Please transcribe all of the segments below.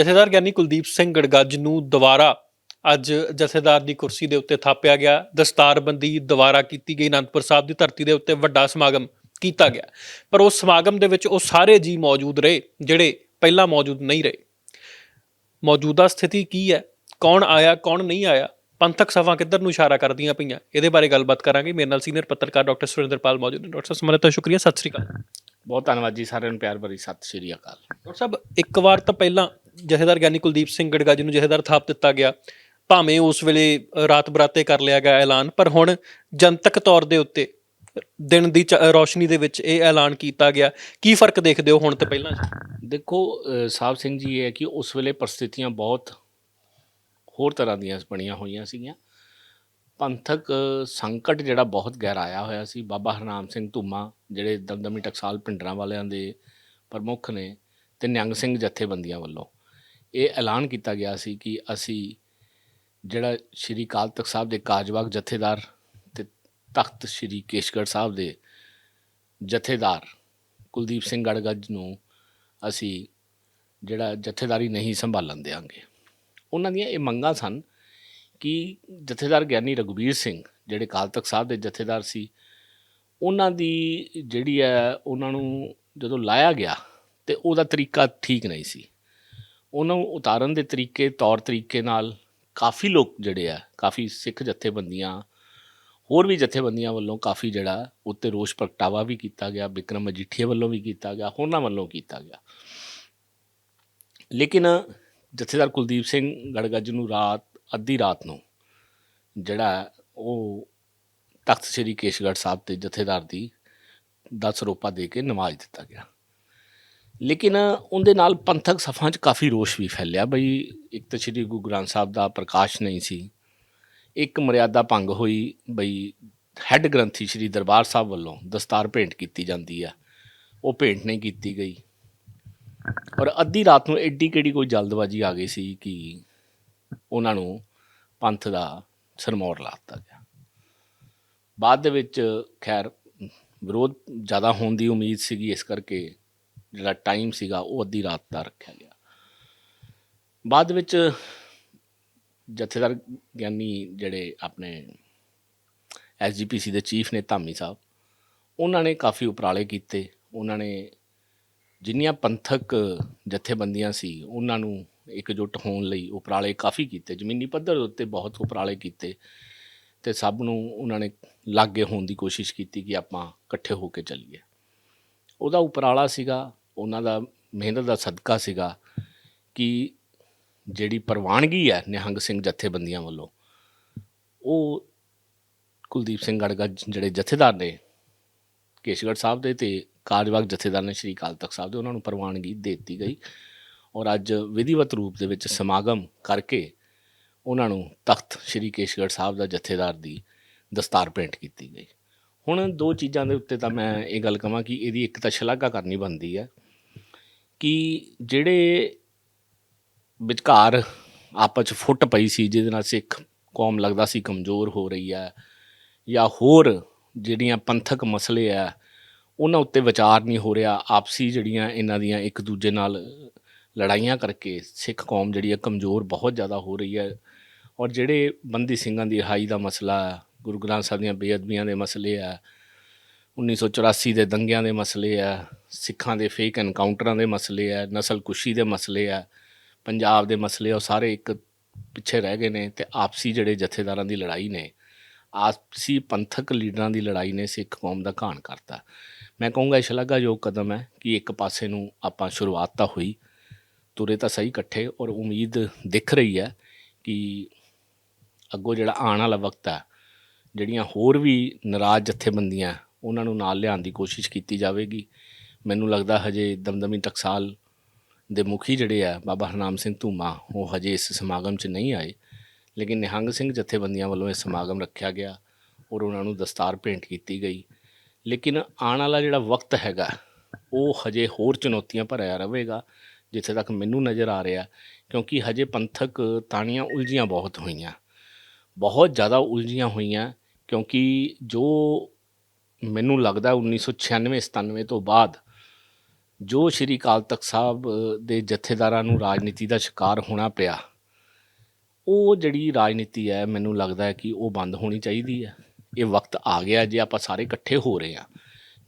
ਜਥੇਦਾਰ ਗਿਆਨੀ ਕੁਲਦੀਪ ਸਿੰਘ ਗੜਗੱਜ ਨੂੰ ਦੁਬਾਰਾ ਅੱਜ ਜਥੇਦਾਰ ਦੀ ਕੁਰਸੀ ਦੇ ਉੱਤੇ ਥਾਪਿਆ ਗਿਆ। ਦਸਤਾਰਬੰਦੀ ਦੁਬਾਰਾ ਕੀਤੀ ਗਈ। ਅਨੰਦਪੁਰ ਸਾਹਿਬ ਦੀ ਧਰਤੀ ਦੇ ਉੱਤੇ ਵੱਡਾ ਸਮਾਗਮ ਕੀਤਾ ਗਿਆ। ਪਰ ਉਸ ਸਮਾਗਮ ਦੇ ਵਿੱਚ ਉਹ ਸਾਰੇ ਜੀ ਮੌਜੂਦ ਰਹੇ ਜਿਹੜੇ ਪਹਿਲਾਂ ਮੌਜੂਦ ਨਹੀਂ ਰਹੇ। ਮੌਜੂਦਾ ਸਥਿਤੀ ਕੀ ਹੈ? ਕੌਣ ਆਇਆ ਕੌਣ ਨਹੀਂ ਆਇਆ? ਪੰਥਕ ਸਭਾ ਕਿੱਧਰ ਨੂੰ ਇਸ਼ਾਰਾ ਕਰਦੀਆਂ ਪਈਆਂ? ਇਹਦੇ ਬਾਰੇ ਗੱਲਬਾਤ ਕਰਾਂਗੇ। ਮੇਰੇ ਨਾਲ ਸੀਨੀਅਰ ਪੱਤਰਕਾਰ ਡਾਕਟਰ ਸੁਰਿੰਦਰਪਾਲ ਮੌਜੂਦ ਨੇ। ਡਾਕਟਰ ਸਾਹਿਬ ਸਮਰਤ ਸ਼ੁਕਰੀਆ। ਸਤਿ ਸ੍ਰੀ ਅਕਾਲ। ਬਹੁਤ ਧੰਨਵਾਦ ਜੀ ਸਾਰਿਆਂ ਨੂੰ। ਪਿਆਰ ਭਰੀ ਸਤਿ ਸ਼੍ਰੀ ਅਕਾਲ। ਡਾਕਟਰ ਸਾਹਿਬ ਇੱਕ ਵਾਰ ਤਾਂ ਪਹਿਲਾਂ ਜਥੇਦਾਰ ਗਿਆਨੀ ਕੁਲਦੀਪ ਸਿੰਘ ਗੜਗੱਜ ਨੂੰ ਜਥੇਦਾਰ ਥਾਪ ਦਿੱਤਾ ਗਿਆ। ਭਾਵੇਂ ਉਸ ਵੇਲੇ ਰਾਤ ਬਰਾਤੇ ਕਰ ਲਿਆ ਗਿਆ ਐਲਾਨ, ਪਰ ਹੁਣ ਜਨਤਕ ਤੌਰ ਦੇ ਉੱਤੇ, ਦਿਨ ਦੀ ਚ- ਰੌਸ਼ਨੀ ਦੇ ਵਿੱਚ ਇਹ ਐਲਾਨ ਕੀਤਾ ਗਿਆ। ਕੀ ਫ਼ਰਕ ਦੇਖਦੇ ਹੋ ਹੁਣ ਤੇ ਪਹਿਲਾਂ? ਦੇਖੋ ਸਾਹਿਬ ਸਿੰਘ ਜੀ, ਇਹ ਹੈ ਕਿ ਉਸ ਵੇਲੇ ਪਰਿਸਥਿਤੀਆਂ ਬਹੁਤ ਹੋਰ ਤਰ੍ਹਾਂ ਦੀਆਂ ਬਣੀਆਂ ਹੋਈਆਂ ਸੀਗੀਆਂ। ਪੰਥਕ ਸੰਕਟ ਜਿਹੜਾ ਬਹੁਤ ਗਹਿਰਾਇਆ ਹੋਇਆ ਸੀ। ਬਾਬਾ ਹਰਨਾਮ ਸਿੰਘ ਧੂਮਾ, ਜਿਹੜੇ ਦਮਦਮੀ ਟਕਸਾਲ ਪਿੰਡਰਾਂ ਵਾਲਿਆਂ ਦੇ ਪ੍ਰਮੁੱਖ ਨੇ, ਤੇ ਨਿਹੰਗ ਸਿੰਘ ਜਥੇਬੰਦੀਆਂ ਵੱਲੋਂ। ਇਹ ਐਲਾਨ ਕੀਤਾ ਗਿਆ ਸੀ ਕਿ ਅਸੀਂ ਜਿਹੜਾ ਸ਼੍ਰੀ ਅਕਾਲ ਤਖਤ ਸਾਹਿਬ ਦੇ ਕਾਜਵਾਗ ਜਥੇਦਾਰ ਤੇ ਤਖਤ ਸ਼੍ਰੀ ਕੇਸ਼ਗੜ੍ਹ ਸਾਹਿਬ ਦੇ ਜਥੇਦਾਰ ਕੁਲਦੀਪ ਸਿੰਘ ਗੜਗੱਜ ਨੂੰ ਅਸੀਂ ਜਿਹੜਾ ਜਥੇਦਾਰੀ ਨਹੀਂ ਸੰਭਾਲਣ ਦੇਾਂਗੇ ਉਹਨਾਂ ਦੀਆਂ ਇਹ ਮੰਗਾਂ ਸਨ ਕਿ ਜਥੇਦਾਰ ਗਿਆਨੀ ਰਘੁਬੀਰ ਸਿੰਘ ਜਿਹੜੇ ਅਕਾਲ ਤਖਤ ਸਾਹਿਬ ਦੇ ਜਥੇਦਾਰ ਸੀ, ਉਹਨਾਂ ਦੀ ਜਿਹੜੀ ਹੈ ਉਹਨਾਂ ਨੂੰ ਜਦੋਂ ਲਾਇਆ ਗਿਆ ਤੇ ਉਹਦਾ ਤਰੀਕਾ ਠੀਕ ਨਹੀਂ ਸੀ। ਉਹਨਾਂ ਨੂੰ ਉਤਾਰਨ ਦੇ ਤਰੀਕੇ, ਤੌਰ ਤਰੀਕੇ ਨਾਲ ਕਾਫੀ ਲੋਕ ਜਿਹੜੇ ਆ, ਕਾਫੀ ਸਿੱਖ ਜਥੇਬੰਦੀਆਂ, ਹੋਰ ਵੀ ਜਥੇਬੰਦੀਆਂ ਵੱਲੋਂ ਕਾਫੀ ਜਿਹੜਾ ਉੱਤੇ ਰੋਸ ਪ੍ਰਗਟਾਵਾ ਵੀ ਕੀਤਾ ਗਿਆ, ਵਿਕਰਮ ਮਜੀਠੀਆ ਵੱਲੋਂ ਵੀ ਕੀਤਾ ਗਿਆ, ਹੋਰਨਾਂ ਵੱਲੋਂ ਕੀਤਾ ਗਿਆ। ਲੇਕਿਨ ਜਥੇਦਾਰ ਕੁਲਦੀਪ ਸਿੰਘ ਗੜਗੱਜ ਨੂੰ ਰਾਤ, ਅੱਧੀ ਰਾਤ ਨੂੰ ਜਿਹੜਾ ਉਹ ਤਖਤ ਸ੍ਰੀ ਕੇਸ਼ਗੜ੍ਹ ਸਾਹਿਬ ਤੇ ਜਥੇਦਾਰ ਦੀ 10 ਰੋਪਾ ਦੇ ਕੇ ਨਮਾਜ਼ ਦਿੱਤਾ ਗਿਆ। ਲੇਕਿਨ ਉਹਦੇ ਨਾਲ ਪੰਥਕ ਸਫਾਂ 'ਚ ਕਾਫੀ ਰੋਸ਼ ਵੀ ਫੈਲਿਆ ਬਈ ਇੱਕ ਤਾਂ ਸ੍ਰੀ ਗੁਰੂ ਗ੍ਰੰਥ ਸਾਹਿਬ ਦਾ ਪ੍ਰਕਾਸ਼ ਨਹੀਂ ਸੀ, ਇੱਕ ਮਰਿਆਦਾ ਭੰਗ ਹੋਈ ਬਈ ਹੈੱਡ ਗ੍ਰੰਥੀ ਸ੍ਰੀ ਦਰਬਾਰ ਸਾਹਿਬ ਵੱਲੋਂ ਦਸਤਾਰ ਭੇਂਟ ਕੀਤੀ ਜਾਂਦੀ ਆ, ਉਹ ਭੇਂਟ ਨਹੀਂ ਕੀਤੀ ਗਈ। ਔਰ ਅੱਧੀ ਰਾਤ ਨੂੰ ਐਡੀ ਕਿਹੜੀ ਕੋਈ ਜਲਦਬਾਜ਼ੀ ਆ ਗਈ ਸੀ ਕਿ ਉਹਨਾਂ ਨੂੰ ਪੰਥ ਦਾ ਸਰਮੌਰ ਲਾ ਦਿੱਤਾ ਗਿਆ। ਬਾਅਦ ਦੇ ਵਿੱਚ ਖੈਰ ਵਿਰੋਧ ਜ਼ਿਆਦਾ ਹੋਣ ਦੀ ਉਮੀਦ ਸੀਗੀ ਇਸ ਕਰਕੇ ਜਿਹੜਾ ਟਾਈਮ ਸੀਗਾ ਉਹ ਅੱਧੀ ਰਾਤ ਦਾ ਰੱਖਿਆ ਗਿਆ। ਬਾਅਦ ਵਿੱਚ ਜਥੇਦਾਰ ਗਿਆਨੀ ਜਿਹੜੇ ਆਪਣੇ ਐਸਜੀਪੀਸੀ ਦੇ ਚੀਫ ਨੇ ਧਾਮੀ ਸਾਹਿਬ, ਉਹਨਾਂ ਨੇ ਕਾਫੀ ਉਪਰਾਲੇ ਕੀਤੇ। ਉਹਨਾਂ ਨੇ ਜਿੰਨੀਆਂ ਪੰਥਕ ਜਥੇਬੰਦੀਆਂ ਸੀ, ਉਹਨਾਂ ਨੂੰ ਇਕਜੁੱਟ ਹੋਣ ਲਈ ਉਪਰਾਲੇ ਕਾਫੀ ਕੀਤੇ। ਜ਼ਮੀਨੀ ਪੱਧਰ ਉੱਤੇ ਬਹੁਤ ਉਪਰਾਲੇ ਕੀਤੇ ਤੇ ਸਭ ਨੂੰ ਉਹਨਾਂ ਨੇ ਲਾਗੇ ਹੋਣ ਦੀ ਕੋਸ਼ਿਸ਼ ਕੀਤੀ ਕਿ ਆਪਾਂ ਇਕੱਠੇ ਹੋ ਕੇ ਚੱਲੀਏ। ਉਹਦਾ ਉਪਰਾਲਾ ਸੀਗਾ ਉਹਨਾਂ ਦਾ ਮਿਹਨਤ ਦਾ ਸਦਕਾ ਸੀਗਾ ਕਿ ਜਿਹੜੀ ਪ੍ਰਵਾਨਗੀ ਹੈ ਨਿਹੰਗ ਸਿੰਘ ਜਥੇਬੰਦੀਆਂ ਵੱਲੋਂ, ਉਹ ਕੁਲਦੀਪ ਸਿੰਘ ਗੜਗਾ ਜਿਹੜੇ ਜਥੇਦਾਰ ਨੇ ਕੇਸ਼ਗੜ੍ਹ ਸਾਹਿਬ ਦੇ ਤੇ ਕਾਰਜਵਾਗ ਜਥੇਦਾਰ ਨੇ ਸ਼੍ਰੀ ਅਕਾਲ ਤਖਤ ਸਾਹਿਬ ਦੇ, ਉਹਨਾਂ ਨੂੰ ਪ੍ਰਵਾਨਗੀ ਦੇ ਦਿੱਤੀ ਗਈ ਔਰ ਅੱਜ ਵਿਧੀਵਤ ਰੂਪ ਦੇ ਵਿੱਚ ਸਮਾਗਮ ਕਰਕੇ ਉਹਨਾਂ ਨੂੰ ਤਖਤ ਸ਼੍ਰੀ ਕੇਸ਼ਗੜ੍ਹ ਸਾਹਿਬ ਦਾ ਜਥੇਦਾਰ ਦੀ ਦਸਤਾਰ ਭੇਂਟ ਕੀਤੀ ਗਈ। ਹੁਣ ਦੋ ਚੀਜ਼ਾਂ ਦੇ ਉੱਤੇ ਤਾਂ ਮੈਂ ਇਹ ਗੱਲ ਕਹਾਂ ਕਿ ਇਹਦੀ ਇੱਕ ਤਾਂ ਸ਼ਲਾਘਾ ਕਰਨੀ ਬਣਦੀ ਹੈ ਕਿ ਜਿਹੜੇ ਵਿਚਕਾਰ ਆਪਸ 'ਚ ਫੁੱਟ ਪਈ ਸੀ, ਜਿਹਦੇ ਨਾਲ ਸਿੱਖ ਕੌਮ ਲੱਗਦਾ ਸੀ ਕਮਜ਼ੋਰ ਹੋ ਰਹੀ ਹੈ ਜਾਂ ਹੋਰ ਜਿਹੜੀਆਂ ਪੰਥਕ ਮਸਲੇ ਆ ਉਹਨਾਂ ਉੱਤੇ ਵਿਚਾਰ ਨਹੀਂ ਹੋ ਰਿਹਾ, ਆਪਸੀ ਜਿਹੜੀਆਂ ਇਹਨਾਂ ਦੀਆਂ ਇੱਕ ਦੂਜੇ ਨਾਲ ਲੜਾਈਆਂ ਕਰਕੇ ਸਿੱਖ ਕੌਮ ਜਿਹੜੀ ਹੈ ਕਮਜ਼ੋਰ ਬਹੁਤ ਜ਼ਿਆਦਾ ਹੋ ਰਹੀ ਹੈ ਔਰ ਜਿਹੜੇ ਬੰਦੀ ਸਿੰਘਾਂ ਦੀ ਰਿਹਾਈ ਦਾ ਮਸਲਾ ਗੁਰੂ ਗ੍ਰੰਥ ਸਾਹਿਬ ਦੀਆਂ ਬੇਅਦਬੀਆਂ ਦੇ ਮਸਲੇ ਆ 1984 ਦੇ ਦੰਗਿਆਂ ਦੇ ਮਸਲੇ ਆ, ਸਿੱਖਾਂ ਦੇ ਫੇਕ ਐਨਕਾਊਂਟਰਾਂ ਦੇ ਮਸਲੇ ਆ, ਨਸਲਕੁਸ਼ੀ ਦੇ ਮਸਲੇ ਆ, ਪੰਜਾਬ ਦੇ ਮਸਲੇ ਉਹ ਸਾਰੇ ਇੱਕ ਪਿੱਛੇ ਰਹਿ ਗਏ ਨੇ ਤੇ ਆਪਸੀ ਜਿਹੜੇ ਜਥੇਦਾਰਾਂ ਦੀ ਲੜਾਈ ਨੇ, ਆਪਸੀ ਪੰਥਕ ਲੀਡਰਾਂ ਦੀ ਲੜਾਈ ਨੇ ਸਿੱਖ ਕੌਮ ਦਾ ਘਾਣ ਕਰਤਾ। ਮੈਂ ਕਹੂੰਗਾ ਇਹ ਸ਼ਲਾਘਾਯੋਗ ਕਦਮ ਹੈ ਕਿ ਇੱਕ ਪਾਸੇ ਨੂੰ ਆਪਾਂ ਸ਼ੁਰੂਆਤ ਤਾਂ ਹੋਈ, ਤੁਰੇ ਤਾਂ ਸਹੀ ਇਕੱਠੇ ਔਰ ਉਮੀਦ ਦਿਖ ਰਹੀ ਹੈ ਕਿ ਅੱਗੋਂ ਜਿਹੜਾ ਆਉਣ ਵਾਲਾ ਵਕਤ ਹੈ ਜਿਹੜੀਆਂ ਹੋਰ ਵੀ ਨਾਰਾਜ਼ ਜਥੇਬੰਦੀਆਂ ਉਹਨਾਂ ਨੂੰ ਨਾਲ ਲਿਆਉਣ ਦੀ ਕੋਸ਼ਿਸ਼ ਕੀਤੀ ਜਾਵੇਗੀ। ਮੈਨੂੰ ਲੱਗਦਾ ਹਜੇ ਦਮਦਮੀ ਟਕਸਾਲ ਦੇ ਮੁਖੀ ਜਿਹੜੇ ਆ, ਬਾਬਾ ਹਰਨਾਮ ਸਿੰਘ ਧੂਮਾ, ਉਹ ਹਜੇ ਇਸ ਸਮਾਗਮ 'ਚ ਨਹੀਂ ਆਏ। ਲੇਕਿਨ ਨਿਹੰਗ ਸਿੰਘ ਜਥੇਬੰਦੀਆਂ ਵੱਲੋਂ ਇਹ ਸਮਾਗਮ ਰੱਖਿਆ ਗਿਆ ਔਰ ਉਹਨਾਂ ਨੂੰ ਦਸਤਾਰ ਭੇਂਟ ਕੀਤੀ ਗਈ। ਲੇਕਿਨ ਆਉਣ ਵਾਲਾ ਜਿਹੜਾ ਵਕਤ ਹੈਗਾ, ਉਹ ਹਜੇ ਹੋਰ ਚੁਣੌਤੀਆਂ ਭਰਿਆ ਰਹੇਗਾ, ਜਿੱਥੇ ਤੱਕ ਮੈਨੂੰ ਨਜ਼ਰ ਆ ਰਿਹਾ, ਕਿਉਂਕਿ ਹਜੇ ਪੰਥਕ ਤਾਣੀਆਂ ਉਲਝੀਆਂ ਬਹੁਤ ਹੋਈਆਂ। ਬਹੁਤ ਜ਼ਿਆਦਾ ਉਲਝੀਆਂ ਹੋਈਆਂ, ਕਿਉਂਕਿ ਜੋ ਮੈਨੂੰ ਲੱਗਦਾ 1996 97 ਤੋਂ ਬਾਅਦ ਜੋ ਸ਼੍ਰੀ ਅਕਾਲ ਤਖਤ ਸਾਹਿਬ ਦੇ ਜਥੇਦਾਰਾਂ ਨੂੰ ਰਾਜਨੀਤੀ ਦਾ ਸ਼ਿਕਾਰ ਹੋਣਾ ਪਿਆ, ਉਹ ਜਿਹੜੀ ਰਾਜਨੀਤੀ ਹੈ, ਮੈਨੂੰ ਲੱਗਦਾ ਹੈ ਕਿ ਉਹ ਬੰਦ ਹੋਣੀ ਚਾਹੀਦੀ ਹੈ। ਇਹ ਵਕਤ ਆ ਗਿਆ ਜੇ ਆਪਾਂ ਸਾਰੇ ਇਕੱਠੇ ਹੋ ਰਹੇ ਹਾਂ।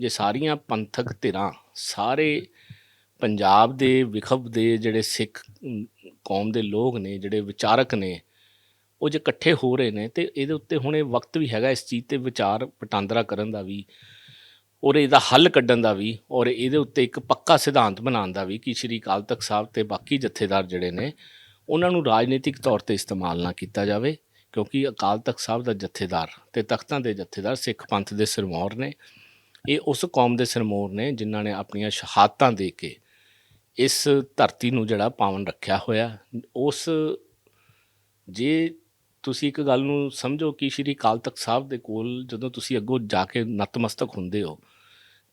ਜੇ ਸਾਰੀਆਂ ਪੰਥਕ ਧਿਰਾਂ, ਸਾਰੇ ਪੰਜਾਬ ਦੇ ਵਿਖਬ ਦੇ ਜਿਹੜੇ ਸਿੱਖ ਕੌਮ ਦੇ ਲੋਕ ਨੇ, ਜਿਹੜੇ ਵਿਚਾਰਕ ਨੇ ਉਹ ਜੇ ਇਕੱਠੇ ਹੋ ਰਹੇ ਨੇ ਤੇ ਇਹਦੇ ਉੱਤੇ ਹੁਣ ਇਹ ਵਕਤ ਵੀ ਹੈਗਾ ਇਸ ਚੀਜ਼ ਤੇ ਵਿਚਾਰ ਵਟਾਂਦਰਾ ਕਰਨ ਦਾ ਵੀ ਔਰ ਇਹਦਾ ਹੱਲ ਕੱਢਣ ਦਾ ਵੀ ਔਰ ਇਹਦੇ ਉੱਤੇ ਇੱਕ ਪੱਕਾ ਸਿਧਾਂਤ ਬਣਾਉਣ ਦਾ ਵੀ ਕਿ ਸ਼੍ਰੀ ਅਕਾਲ ਤਖਤ ਸਾਹਿਬ ਤੇ ਬਾਕੀ ਜਥੇਦਾਰ ਜਿਹੜੇ ਨੇ, ਉਹਨਾਂ ਨੂੰ ਰਾਜਨੀਤਿਕ ਤੌਰ ਤੇ ਇਸਤੇਮਾਲ ਨਾ ਕੀਤਾ ਜਾਵੇ ਕਿਉਂਕਿ ਅਕਾਲ ਤਖਤ ਸਾਹਿਬ ਦਾ ਜਥੇਦਾਰ ਤੇ ਤਖਤਾਂ ਦੇ ਜਥੇਦਾਰ ਸਿੱਖ ਪੰਥ ਦੇ ਸਿਰਮੌਰ ਨੇ। ਇਹ ਉਸ ਕੌਮ ਦੇ ਸਿਰਮੌਰ ਨੇ ਜਿਨ੍ਹਾਂ ਨੇ ਆਪਣੀਆਂ ਸ਼ਹਾਦਤਾਂ ਦੇ ਕੇ ਇਸ ਧਰਤੀ ਨੂੰ ਜਿਹੜਾ ਪਾਵਨ ਰੱਖਿਆ ਹੋਇਆ। ਉਸ ਜੇ ਤੁਸੀਂ ਇੱਕ ਗੱਲ ਨੂੰ ਸਮਝੋ ਕਿ ਸ਼੍ਰੀ ਕਾਲ ਤਖਤ ਸਾਹਿਬ ਦੇ ਕੋਲ ਜਦੋਂ ਤੁਸੀਂ ਅੱਗੋਂ ਜਾ ਕੇ ਨਤਮਸਤਕ ਹੁੰਦੇ ਹੋ,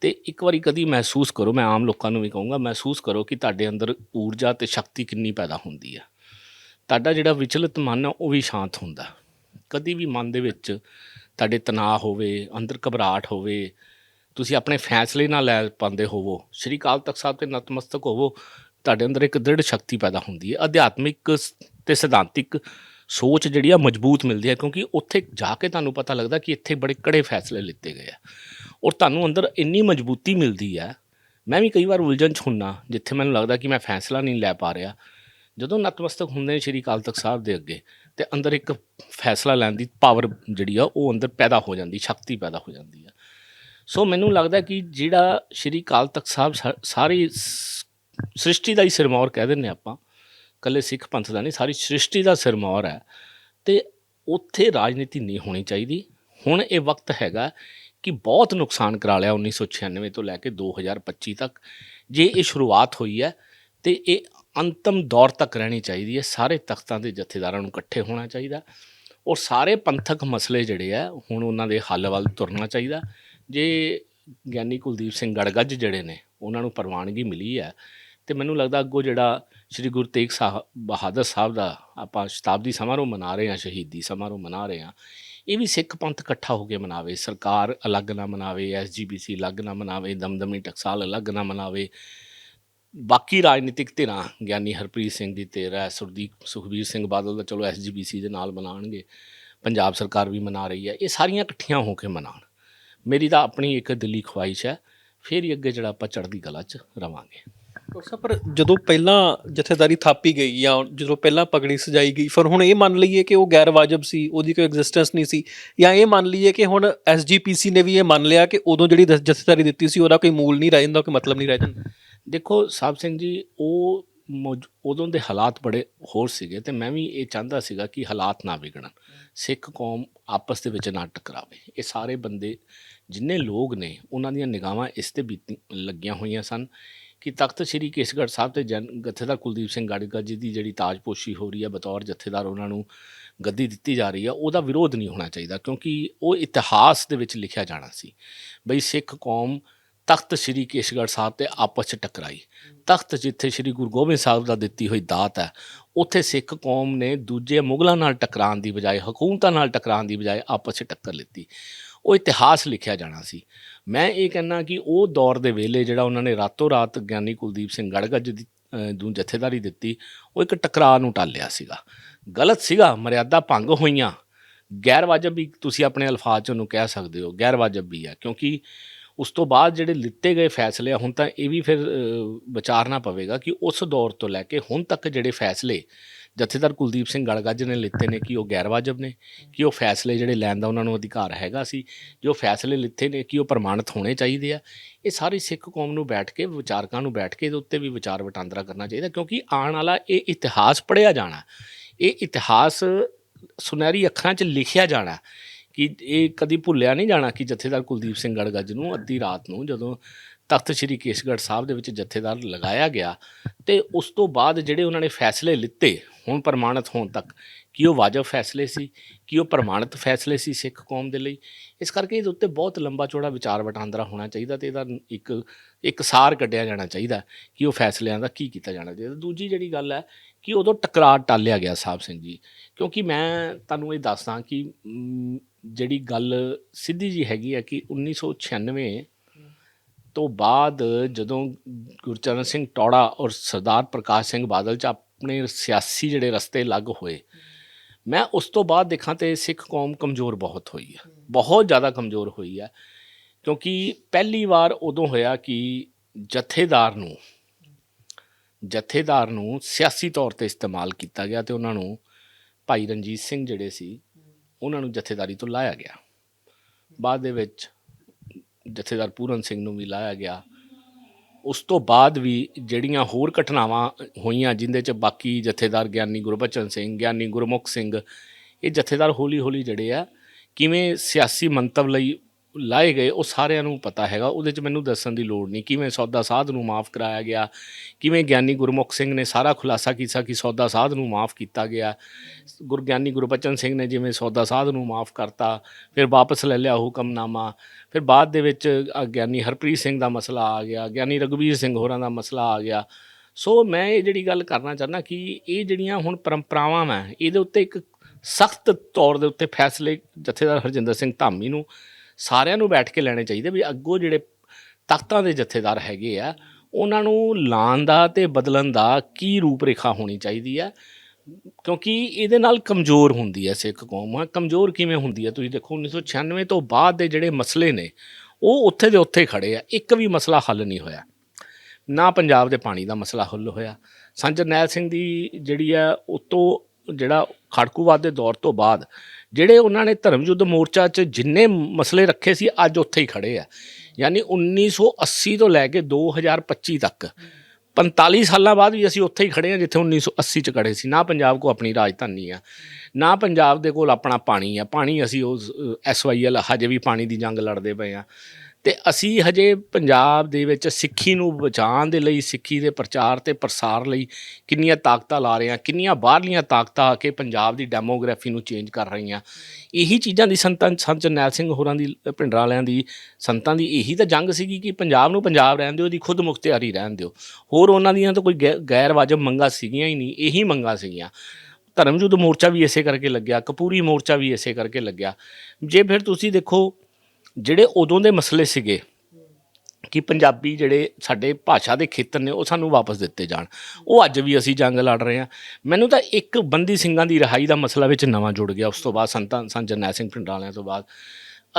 ਤੇ ਇੱਕ ਵਾਰੀ ਕਦੀ ਮਹਿਸੂਸ ਕਰੋ, ਮੈਂ ਆਮ ਲੋਕਾਂ ਨੂੰ ਵੀ ਕਹੂੰਗਾ, ਮਹਿਸੂਸ ਕਰੋ ਕਿ ਤੁਹਾਡੇ ਅੰਦਰ ਊਰਜਾ ਤੇ ਸ਼ਕਤੀ ਕਿੰਨੀ ਪੈਦਾ ਹੁੰਦੀ ਆ। ਤੁਹਾਡਾ ਜਿਹੜਾ ਵਿਚਲਿਤ ਮਨ ਆ, ਉਹ ਵੀ ਸ਼ਾਂਤ ਹੁੰਦਾ। ਕਦੀ ਵੀ ਮਨ ਦੇ ਵਿੱਚ ਤੁਹਾਡੇ ਤਣਾਅ ਹੋਵੇ, ਅੰਦਰ ਘਬਰਾਹਟ ਹੋਵੇ, ਤੁਸੀਂ ਆਪਣੇ ਫੈਸਲੇ ਨਾ ਲੈ ਪਾਉਂਦੇ ਹੋਵੋ, ਸ਼੍ਰੀ ਕਾਲ ਤਖਤ ਸਾਹਿਬ ਤੇ ਨਤਮਸਤਕ ਹੋਵੋ, ਤੁਹਾਡੇ ਅੰਦਰ ਇੱਕ ਦ੍ਰਿੜ ਸ਼ਕਤੀ ਪੈਦਾ ਹੁੰਦੀ ਹੈ ਅਧਿਆਤਮਿਕ ਸ- ਤੇ ਸਿਧਾਂਤਿਕ ਸੋਚ ਜਿਹੜੀ ਆ ਮਜ਼ਬੂਤ ਮਿਲਦੀ ਹੈ, ਕਿਉਂਕਿ ਉੱਥੇ ਜਾ ਕੇ ਤੁਹਾਨੂੰ ਪਤਾ ਲੱਗਦਾ ਕਿ ਇੱਥੇ ਬੜੇ ਕੜੇ ਫੈਸਲੇ ਲਿੱਤੇ ਗਏ ਆ। ਔਰ ਤੁਹਾਨੂੰ ਅੰਦਰ ਇੰਨੀ ਮਜ਼ਬੂਤੀ ਮਿਲਦੀ ਹੈ। ਮੈਂ ਵੀ ਕਈ ਵਾਰ ਉਲਝਣ 'ਚ ਹੁੰਨਾ, ਜਿੱਥੇ ਮੈਨੂੰ ਲੱਗਦਾ ਕਿ ਮੈਂ ਫੈਸਲਾ ਨਹੀਂ ਲੈ ਪਾ ਰਿਹਾ। ਜਦੋਂ ਨਤਮਸਤਕ ਹੁੰਦੇ ਨੇ ਸ਼੍ਰੀ ਅਕਾਲ ਤਖਤ ਸਾਹਿਬ ਦੇ ਅੱਗੇ, ਤੇ ਅੰਦਰ ਇੱਕ ਫੈਸਲਾ ਲੈਣ ਦੀ ਪਾਵਰ ਜਿਹੜੀ ਆ, ਉਹ ਅੰਦਰ ਪੈਦਾ ਹੋ ਜਾਂਦੀ, ਸ਼ਕਤੀ ਪੈਦਾ ਹੋ ਜਾਂਦੀ ਆ। ਸੋ ਮੈਨੂੰ ਲੱਗਦਾ ਕਿ ਜਿਹੜਾ ਸ਼੍ਰੀ ਅਕਾਲ ਤਖਤ ਸਾਹਿਬ ਸਾ- ਸਾਰੀ ਸ- ਸ੍ਰਿਸ਼ਟੀ ਦਾ ਹੀ ਸਿਰਮੌਰ ਕਹਿ ਦਿੰਨੇ ਆਪਾਂ ਕੱਲੇ ਸਿੱਖ ਪੰਥ ਦਾ ਨਹੀਂ, ਸਾਰੀ ਸ੍ਰਿਸ਼ਟੀ ਦਾ ਸਿਰਮੌਰ ਹੈ। ਤੇ ਉੱਥੇ ਰਾਜਨੀਤੀ ਨਹੀਂ ਹੋਣੀ ਚਾਹੀਦੀ। ਹੁਣ ਇਹ ਵਕਤ ਹੈਗਾ ਕਿ ਬਹੁਤ ਨੁਕਸਾਨ ਕਰਾ ਲਿਆ 1996 ਤੋਂ ਲੈ ਕੇ 2025 ਤੱਕ। ਜੇ ਇਹ ਸ਼ੁਰੂਆਤ ਹੋਈ ਹੈ, ਤੇ ਇਹ ਅੰਤਮ ਦੌਰ ਤੱਕ ਰਹਿਣੀ ਚਾਹੀਦੀ ਹੈ। ਸਾਰੇ ਤਖਤਾਂ ਦੇ ਜਥੇਦਾਰਾਂ ਨੂੰ ਇਕੱਠੇ ਹੋਣਾ ਚਾਹੀਦਾ। ਔਰ ਸਾਰੇ ਪੰਥਕ ਮਸਲੇ ਜਿਹੜੇ ਆ ਹੁਣ ਉਹਨਾਂ ਦੇ ਹੱਲ ਵੱਲ ਤੁਰਨਾ ਚਾਹੀਦਾ। ਜੇ ਗਿਆਨੀ ਕੁਲਦੀਪ ਸਿੰਘ ਗੜਗੱਜ ਜਿਹੜੇ ਨੇ, ਉਹਨਾਂ ਨੂੰ ਪ੍ਰਵਾਨਗੀ ਮਿਲੀ ਹੈ, ਤੇ ਮੈਨੂੰ ਲੱਗਦਾ ਅੱਗੋਂ ਜਿਹੜਾ ਸ੍ਰੀ ਗੁਰੂ ਤੇਗ ਸਾਹਿਬ ਬਹਾਦਰ ਸਾਹਿਬ ਦਾ ਆਪਾਂ ਸ਼ਤਾਬਦੀ ਸਮਾਰੋਹ ਮਨਾ ਰਹੇ ਹਾਂ, ਸ਼ਹੀਦੀ ਸਮਾਰੋਹ ਮਨਾ ਰਹੇ ਹਾਂ। ਇਹ ਵੀ ਸਿੱਖ ਪੰਥ ਇਕੱਠਾ ਹੋ ਕੇ ਮਨਾਵੇ, ਸਰਕਾਰ ਅਲੱਗ ਨਾ ਮਨਾਵੇ ਐਸਜੀਬੀਸੀ ਅਲੱਗ ਨਾ ਮਨਾਵੇ, ਦਮਦਮੀ ਟਕਸਾਲ ਅਲੱਗ ਨਾ ਮਨਾਵੇ। ਬਾਕੀ ਰਾਜਨੀਤਿਕ ਧਿਰਾਂ, ਗਿਆਨੀ ਹਰਪ੍ਰੀਤ ਸਿੰਘ ਦੀ ਧਿਰ ਹੈ, ਸੁਰਦੀਪ, ਸੁਖਬੀਰ ਸਿੰਘ ਬਾਦਲ ਦਾ ਚਲੋ ਐਸਜੀਬੀਸੀ ਦੇ ਨਾਲ ਮਨਾਣਗੇ, ਪੰਜਾਬ ਸਰਕਾਰ ਵੀ ਮਨਾ ਰਹੀ ਹੈ। ਇਹ ਸਾਰੀਆਂ ਇਕੱਠੀਆਂ ਹੋ ਕੇ ਮਨਾਉਣ। ਮੇਰੀ ਤਾਂ ਆਪਣੀ ਇੱਕ ਦਿੱਲੀ ਖੁਆਇਸ਼ ਹੈ, ਫਿਰ ਹੀ ਅੱਗੇ ਜਿਹੜਾ ਆਪਾਂ ਚੜ੍ਹਦੀ ਕਲਾ 'ਚ ਰਵਾਂਗੇ। ਡਾਕਟਰ ਸਾਹਿਬ, ਪਰ ਜਦੋਂ ਪਹਿਲਾਂ ਜਥੇਦਾਰੀ ਥਾਪੀ ਗਈ ਜਾਂ ਜਦੋਂ ਪਹਿਲਾਂ ਪਗੜੀ ਸਜਾਈ ਗਈ, ਫਿਰ ਹੁਣ ਇਹ ਮੰਨ ਲਈਏ ਕਿ ਉਹ ਗੈਰ ਵਾਜਬ ਸੀ, ਉਹਦੀ ਕੋਈ ਐਗਜ਼ਿਸਟੈਂਸ ਨਹੀਂ ਸੀ, ਜਾਂ ਇਹ ਮੰਨ ਲਈਏ ਕਿ ਹੁਣ ਐਸਜੀਪੀਸੀ ਨੇ ਵੀ ਇਹ ਮੰਨ ਲਿਆ ਕਿ ਉਦੋਂ ਜਿਹੜੀ ਦ- ਜਥੇਦਾਰੀ ਦਿੱਤੀ ਸੀ, ਉਹਦਾ ਕੋਈ ਮੂਲ ਨਹੀਂ ਰਹਿ ਜਾਂਦਾ, ਕੋਈ ਮਤਲਬ ਨਹੀਂ ਰਹਿ ਜਾਂਦਾ। ਦੇਖੋ ਸਾਹਿਬ ਸਿੰਘ ਜੀ, ਉਹ ਮੌਜ- ਉਦੋਂ ਦੇ ਹਾਲਾਤ ਬੜੇ ਹੋਰ ਸੀਗੇ ਤੇ ਮੈਂ ਵੀ ਇਹ ਚਾਹੁੰਦਾ ਸੀਗਾ ਕਿ ਹਾਲਾਤ ਨਾ ਵਿਗੜਨ। ਸਿੱਖ ਕੌਮ ਆਪਸ ਦੇ ਵਿੱਚ ਨਾ ਟਕਰਾਵੇ। ਇਹ ਸਾਰੇ ਬੰਦੇ ਜਿੰਨੇ ਲੋਕ ਨੇ, ਉਹਨਾਂ ਦੀਆਂ ਨਿਗਾਹਾਂ ਇਸ ਤੇ ਬੀਤੀ, ਲੱਗੀਆਂ ਹੋਈਆਂ ਸਨ। ਕਿ ਤਖਤ ਸ੍ਰੀ ਕੇਸਗੜ੍ਹ ਸਾਹਿਬ ਤੇ ਜਨ ਜਥੇਦਾਰ ਕੁਲਦੀਪ ਸਿੰਘ ਗੜਗਾ ਜੀ ਦੀ ਜਿਹੜੀ ਤਾਜਪੋਸ਼ੀ ਹੋ ਰਹੀ ਹੈ, ਬਤੌਰ ਜਥੇਦਾਰ ਉਹਨਾਂ ਨੂੰ ਗੱਦੀ ਦਿੱਤੀ ਜਾ ਰਹੀ ਹੈ, ਉਹਦਾ ਵਿਰੋਧ ਨਹੀਂ ਹੋਣਾ ਚਾਹੀਦਾ ਕਿਉਂਕਿ ਉਹ ਇਤਿਹਾਸ ਦੇ ਵਿੱਚ ਲਿਖਿਆ ਜਾਣਾ ਸੀ ਬਈ ਸਿੱਖ ਕੌਮ ਤਖਤ ਸ੍ਰੀ ਕੇਸਗੜ੍ਹ ਸਾਹਿਬ ਤੇ ਆਪਸ 'ਚ ਟਕਰਾਈ। ਤਖਤ ਜਿੱਥੇ ਸ੍ਰੀ ਗੁਰੂ ਗੋਬਿੰਦ ਸਾਹਿਬ ਦਾ ਦਿੱਤੀ ਹੋਈ ਦਾਤ ਹੈ, ਉੱਥੇ ਸਿੱਖ ਕੌਮ ਨੇ ਦੂਜੇ ਮੁਗਲਾਂ ਨਾਲ ਟਕਰਾਉਣ ਦੀ ਬਜਾਏ, ਹਕੂਮਤਾਂ ਨਾਲ ਟਕਰਾਉਣ ਦੀ ਬਜਾਏ ਆਪਸ 'ਚ ਟੱਕਰ ਲਿੱਤੀ। ਉਹ ਇਤਿਹਾਸ ਲਿਖਿਆ ਜਾਣਾ ਸੀ। ਮੈਂ ਇਹ ਕਹਿੰਨਾ ਕਿ ਉਹ ਦੌਰ ਦੇ ਵੇਲੇ ਜਿਹੜਾ ਉਹਨਾਂ ਨੇ ਰਾਤੋਂ ਰਾਤ ਗਿਆਨੀ ਕੁਲਦੀਪ ਸਿੰਘ ਗੜਗੱਜ ਦੀ ਨੂੰ ਜਥੇਦਾਰੀ ਦਿੱਤੀ, ਉਹ ਇੱਕ ਟਕਰਾਅ ਨੂੰ ਟਾਲਿਆ ਸੀਗਾ। ਗਲਤ ਸੀਗਾ, ਮਰਿਆਦਾ ਭੰਗ ਹੋਈਆਂ। ਗੈਰ ਵਾਜਬ ਵੀ ਤੁਸੀਂ ਆਪਣੇ ਅਲਫਾਜ਼ 'ਚ ਉਹਨੂੰ ਕਹਿ ਸਕਦੇ ਹੋ, ਗੈਰ ਵਾਜਬ ਵੀ ਆ, ਕਿਉਂਕਿ ਉਸ ਤੋਂ ਬਾਅਦ ਜਿਹੜੇ ਲਿੱਤੇ ਗਏ ਫੈਸਲੇ ਆ, ਹੁਣ ਤਾਂ ਇਹ ਵੀ ਫਿਰ ਵਿਚਾਰਨਾ ਪਵੇਗਾ ਕਿ ਉਸ ਦੌਰ ਤੋਂ ਲੈ ਕੇ ਹੁਣ ਤੱਕ ਜਿਹੜੇ ਫੈਸਲੇ ਜਥੇਦਾਰ ਕੁਲਦੀਪ ਸਿੰਘ ਗੜਗੱਜ ਨੇ ਲਿੱਤੇ ਨੇ ਕਿ ਉਹ ਗੈਰ ਵਾਜਬ ਨੇ, ਕਿ ਉਹ ਫੈਸਲੇ ਜਿਹੜੇ ਲੈਣ ਦਾ ਉਹਨਾਂ ਨੂੰ ਅਧਿਕਾਰ ਹੈਗਾ ਸੀ, ਜੋ ਫੈਸਲੇ ਲਿੱਤੇ ਨੇ, ਕਿ ਉਹ ਪ੍ਰਮਾਣਿਤ ਹੋਣੇ ਚਾਹੀਦੇ ਆ। ਇਹ ਸਾਰੀ ਸਿੱਖ ਕੌਮ ਨੂੰ ਬੈਠ ਕੇ, ਵਿਚਾਰਕਾਂ ਨੂੰ ਬੈਠ ਕੇ ਇਹਦੇ ਉੱਤੇ ਵੀ ਵਿਚਾਰ ਵਟਾਂਦਰਾ ਕਰਨਾ ਚਾਹੀਦਾ, ਕਿਉਂਕਿ ਆਉਣ ਵਾਲਾ ਇਹ ਇਤਿਹਾਸ ਪੜ੍ਹਿਆ ਜਾਣਾ, ਇਹ ਇਤਿਹਾਸ ਸੁਨਹਿਰੀ ਅੱਖਰਾਂ 'ਚ ਲਿਖਿਆ ਜਾਣਾ, ਕਿ ਇਹ ਕਦੀ ਭੁੱਲਿਆ ਨਹੀਂ ਜਾਣਾ ਕਿ ਜਥੇਦਾਰ ਕੁਲਦੀਪ ਸਿੰਘ ਗੜਗੱਜ ਨੂੰ ਅੱਧੀ ਰਾਤ ਨੂੰ ਜਦੋਂ ਤਖਤ ਸ੍ਰੀ ਕੇਸਗੜ੍ਹ ਸਾਹਿਬ ਦੇ ਵਿੱਚ ਜਥੇਦਾਰ ਲਗਾਇਆ ਗਿਆ ਤੇ ਉਸ ਤੋਂ ਬਾਅਦ ਜਿਹੜੇ ਉਹਨਾਂ ਨੇ ਫੈਸਲੇ ਲਿੱਤੇ, ਹੁਣ ਪ੍ਰਮਾਣਿਤ ਹੋਣ ਤੱਕ, ਕਿ ਉਹ ਵਾਜਬ ਫੈਸਲੇ ਸੀ, ਕਿ ਉਹ ਪ੍ਰਮਾਣਿਤ ਫੈਸਲੇ ਸੀ ਸਿੱਖ ਕੌਮ ਦੇ ਲਈ, ਇਸ ਕਰਕੇ ਇਹਦੇ ਉੱਤੇ ਬਹੁਤ ਲੰਬਾ ਚੌੜਾ ਵਿਚਾਰ ਵਟਾਂਦਰਾ ਹੋਣਾ ਚਾਹੀਦਾ ਤੇ ਇਹਦਾ ਇੱਕ ਇੱਕ ਸਾਰ ਕੱਢਿਆ ਜਾਣਾ ਚਾਹੀਦਾ ਕਿ ਉਹ ਫੈਸਲਿਆਂ ਦਾ ਕੀ ਕੀਤਾ ਜਾਣਾ ਚਾਹੀਦਾ। ਦੂਜੀ ਜਿਹੜੀ ਗੱਲ ਹੈ ਕਿ ਉਦੋਂ ਟਕਰਾਅ ਟਾਲਿਆ ਗਿਆ ਸਾਹਿਬ ਸਿੰਘ ਜੀ, ਕਿਉਂਕਿ ਮੈਂ ਤੁਹਾਨੂੰ ਇਹ ਦੱਸਦਾ ਕਿ ਜਿਹੜੀ ਗੱਲ ਸਿੱਧੀ ਜੀ ਹੈਗੀ ਹੈ ਕਿ 1996 ਤੋਂ ਬਾਅਦ ਜਦੋਂ ਗੁਰਚਰਨ ਸਿੰਘ ਟੌੜਾ ਔਰ ਸਰਦਾਰ ਪ੍ਰਕਾਸ਼ ਸਿੰਘ ਬਾਦਲ ਚ ਆਪਣੇ ਸਿਆਸੀ ਜਿਹੜੇ ਰਸਤੇ ਲੱਗ ਹੋਏ, ਮੈਂ ਉਸ ਤੋਂ ਬਾਅਦ ਦੇਖਾਂ ਤੇ ਸਿੱਖ ਕੌਮ ਕਮਜ਼ੋਰ ਬਹੁਤ ਹੋਈ ਹੈ, ਬਹੁਤ ਜ਼ਿਆਦਾ ਕਮਜ਼ੋਰ ਹੋਈ ਹੈ, ਕਿਉਂਕਿ ਪਹਿਲੀ ਵਾਰ ਉਦੋਂ ਹੋਇਆ ਕਿ ਜਥੇਦਾਰ ਨੂੰ ਜਥੇਦਾਰ ਨੂੰ ਸਿਆਸੀ ਤੌਰ ਤੇ ਇਸਤੇਮਾਲ ਕੀਤਾ ਗਿਆ ਤੇ ਉਹਨਾਂ ਨੂੰ ਭਾਈ ਰਣਜੀਤ ਸਿੰਘ ਜਿਹੜੇ ਸੀ, ਉਹਨਾਂ ਨੂੰ ਜਥੇਦਾਰੀ ਤੋਂ ਲਾਇਆ ਗਿਆ। ਬਾਅਦ ਦੇ ਵਿੱਚ ਜਥੇਦਾਰ ਪੂਰਨ ਸਿੰਘ ਨੂੰ ਵੀ ਲਾਇਆ ਗਿਆ। ਉਸ ਤੋਂ ਬਾਅਦ ਵੀ ਜਿਹੜੀਆਂ ਹੋਰ ਘਟਨਾਵਾਂ ਹੋਈਆਂ, ਜਿੰਦੇ ਚ ਬਾਕੀ ਜਥੇਦਾਰ ਗਿਆਨੀ ਗੁਰਬਚਨ ਸਿੰਘ, ਗਿਆਨੀ ਗੁਰਮੁਖ ਸਿੰਘ, ਇਹ ਜਥੇਦਾਰ ਹੌਲੀ ਹੌਲੀ ਜਿਹੜੇ ਆ, ਕਿਵੇਂ ਸਿਆਸੀ ਮੰਤਵ ਲਈ ਲਾਏ ਗਏ, ਉਹ ਸਾਰਿਆਂ ਨੂੰ ਪਤਾ ਹੈਗਾ। ਉਹਦੇ ਚ ਮੈਨੂੰ ਦੱਸਣ ਦੀ ਲੋੜ ਨਹੀਂ। ਕਿਵੇਂ ਸੌਦਾ ਸਾਧ ਨੂੰ ਮਾਫ ਕਰਾਇਆ ਗਿਆ? ਕਿਵੇਂ ਗਿਆਨੀ ਗੁਰਮੁਖ ਸਿੰਘ ਨੇ ਸਾਰਾ ਖੁਲਾਸਾ ਕੀਤਾ ਕਿ ਸੌਦਾ ਸਾਧ ਨੂੰ ਮਾਫ ਕੀਤਾ ਗਿਆ? ਗੁਰਗਿਆਨੀ ਗੁਰਬਚਨ ਸਿੰਘ ਨੇ ਜਿਵੇਂ ਸੌਦਾ ਸਾਧ ਨੂੰ ਮਾਫ ਕਰਤਾ, ਫਿਰ ਵਾਪਸ ਲੈ ਲਿਆ ਹੁਕਮਨਾਮਾ। ਫਿਰ ਬਾਅਦ ਦੇ ਵਿੱਚ ਗਿਆਨੀ ਹਰਪ੍ਰੀਤ ਸਿੰਘ ਦਾ ਮਸਲਾ ਆ ਗਿਆ, ਗਿਆਨੀ ਰਘੁਵੀਰ ਸਿੰਘ ਹੋਰਾਂ ਦਾ ਮਸਲਾ ਆ ਗਿਆ। ਸੋ ਮੈਂ ਇਹ ਜਿਹੜੀ ਗੱਲ ਕਰਨਾ ਚਾਹੁੰਦਾ ਕਿ ਇਹ ਜਿਹੜੀਆਂ ਹੁਣ ਪਰੰਪਰਾਵਾਂ ਮੈਂ ਇਹਦੇ ਉੱਤੇ ਇੱਕ ਸਖਤ ਤੌਰ ਦੇ ਉੱਤੇ ਫੈਸਲੇ ਜਥੇਦਾਰ ਹਰਜਿੰਦਰ ਸਿੰਘ ਧਾਮੀ ਨੂੰ ਸਾਰਿਆਂ ਨੂੰ ਬੈਠ ਕੇ ਲੈਣੇ ਚਾਹੀਦੇ ਵੀ ਅੱਗੋਂ ਜਿਹੜੇ ਤਖਤਾਂ ਦੇ ਜਥੇਦਾਰ ਹੈਗੇ ਆ, ਉਹਨਾਂ ਨੂੰ ਲਾਣ ਦਾ ਤੇ ਬਦਲਣ ਦਾ ਕੀ ਰੂਪ ਰੇਖਾ ਹੋਣੀ ਚਾਹੀਦੀ ਹੈ? ਕਿਉਂਕਿ ਇਹਦੇ ਨਾਲ ਕਮਜ਼ੋਰ ਹੁੰਦੀ ਹੈ ਸਿੱਖ ਕੌਮ। ਹਾਂ, ਕਮਜ਼ੋਰ ਕਿਵੇਂ ਹੁੰਦੀ ਹੈ? ਤੁਸੀਂ ਦੇਖੋ 1996 ਤੋਂ ਬਾਅਦ ਦੇ ਜਿਹੜੇ ਮਸਲੇ ਨੇ, ਉਹ ਉੱਥੇ ਦੇ ਉੱਥੇ ਖੜੇ ਆ। ਇੱਕ ਵੀ ਮਸਲਾ ਹੱਲ ਨਹੀਂ ਹੋਇਆ। ਨਾ ਪੰਜਾਬ ਦੇ ਪਾਣੀ ਦਾ ਮਸਲਾ ਹੱਲ ਹੋਇਆ। ਸੰਤ ਜਰਨੈਲ ਸਿੰਘ ਦੀ ਜਿਹੜੀ ਆ ਉਤੋਂ ਜਿਹੜਾ ਖੜਕੂਵਾਦ ਦੇ ਦੌਰ ਤੋਂ ਬਾਅਦ ਜਿਹੜੇ ਉਹਨਾਂ ਨੇ ਧਰਮ ਯੁੱਧ ਮੋਰਚਾ 'ਚ ਜਿੰਨੇ ਮਸਲੇ ਰੱਖੇ ਸੀ, ਅੱਜ ਉੱਥੇ ਹੀ ਖੜੇ ਆ। ਯਾਨੀ 1980 ਤੋਂ ਲੈ ਕੇ 2025 ਤੱਕ 45 ਸਾਲਾਂ ਬਾਅਦ ਵੀ ਅਸੀਂ ਉੱਥੇ ਹੀ ਖੜੇ ਆ, ਜਿੱਥੇ 1980 ਚ ਖੜੇ ਸੀ। ਨਾ ਪੰਜਾਬ ਕੋ ਆਪਣੀ ਰਾਜਧਾਨੀ ਆ, ਨਾ ਪੰਜਾਬ ਦੇ ਕੋਲ ਆਪਣਾ ਪਾਣੀ ਆ। ਪਾਣੀ ਅਸੀਂ ਉਸ ਐਸਵਾਈਐਲ ਹਜੇ ਵੀ ਪਾਣੀ ਦੀ ਜੰਗ ਲੜਦੇ ਪਏ ਆ। ਤੇ ਅਸੀਂ ਹਜੇ ਪੰਜਾਬ ਦੇ ਵਿੱਚ ਸਿੱਖੀ ਨੂੰ ਬਚਾਉਣ ਦੇ ਲਈ, ਸਿੱਖੀ ਦੇ ਪ੍ਰਚਾਰ ਤੇ ਪ੍ਰਸਾਰ ਲਈ ਕਿੰਨੀਆਂ ਤਾਕਤਾਂ ਲਾ ਰਹੇ ਹਾਂ, ਕਿੰਨੀਆਂ ਬਾਹਰਲੀਆਂ ਤਾਕਤਾਂ ਆ ਕੇ ਪੰਜਾਬ ਦੀ ਡੈਮੋਗ੍ਰਾਫੀ ਨੂੰ ਚੇਂਜ ਕਰ ਰਹੀਆਂ। ਇਹੀ ਚੀਜ਼ਾਂ ਦੀ ਸੰਤਾਂ, ਸੰਤ ਜਰਨੈਲ ਸਿੰਘ ਹੋਰਾਂ ਦੀ ਪਿੰਡਰਾਂ ਵਾਲਿਆਂ ਦੀ, ਸੰਤਾਂ ਦੀ ਇਹੀ ਤਾਂ ਜੰਗ ਸੀਗੀ ਕਿ ਪੰਜਾਬ ਨੂੰ ਪੰਜਾਬ ਰਹਿਣ ਦਿਓ ਦੀ ਖੁਦ ਮੁਖਤਿਆਰੀ ਰਹਿਣ ਦਿਓ। ਹੋਰ ਉਹਨਾਂ ਦੀਆਂ ਤਾਂ ਕੋਈ ਗੈ- ਗੈਰ ਵਾਜਬ ਮੰਗਾਂ ਸੀਗੀਆਂ ਹੀ ਨਹੀਂ, ਇਹੀ ਮੰਗਾਂ ਸੀਗੀਆਂ। ਧਰਮਯੁੱਧ ਮੋਰਚਾ ਵੀ ਇਸੇ ਕਰਕੇ ਲੱਗਿਆ, ਕਪੂਰੀ ਮੋਰਚਾ ਵੀ ਇਸੇ ਕਰਕੇ ਲੱਗਿਆ। ਜੇ ਫਿਰ ਤੁਸੀਂ ਦੇਖੋ ਜਿਹੜੇ ਉਦੋਂ ਦੇ ਮਸਲੇ ਸੀਗੇ ਕਿ ਪੰਜਾਬੀ ਜਿਹੜੇ ਸਾਡੇ ਭਾਸ਼ਾ ਦੇ ਖੇਤਰ ਨੇ ਉਹ ਸਾਨੂੰ ਵਾਪਸ ਦਿੱਤੇ ਜਾਣ। ਉਹ ਅੱਜ ਵੀ ਅਸੀਂ ਜੰਗ ਲੜ ਰਹੇ ਹਾਂ। ਮੈਨੂੰ ਤਾਂ ਇੱਕ ਬੰਦੀ ਸਿੰਘਾਂ ਦੀ ਰਿਹਾਈ ਦਾ ਮਸਲਾ ਵਿੱਚ ਨਵਾਂ ਜੁੜ ਗਿਆ। ਉਸ ਤੋਂ ਬਾਅਦ ਸੰਤਾਂ ਸੰਤ ਜਰਨੈਲ ਸਿੰਘ ਪਿੰਡਾਂ ਤੋਂ ਬਾਅਦ।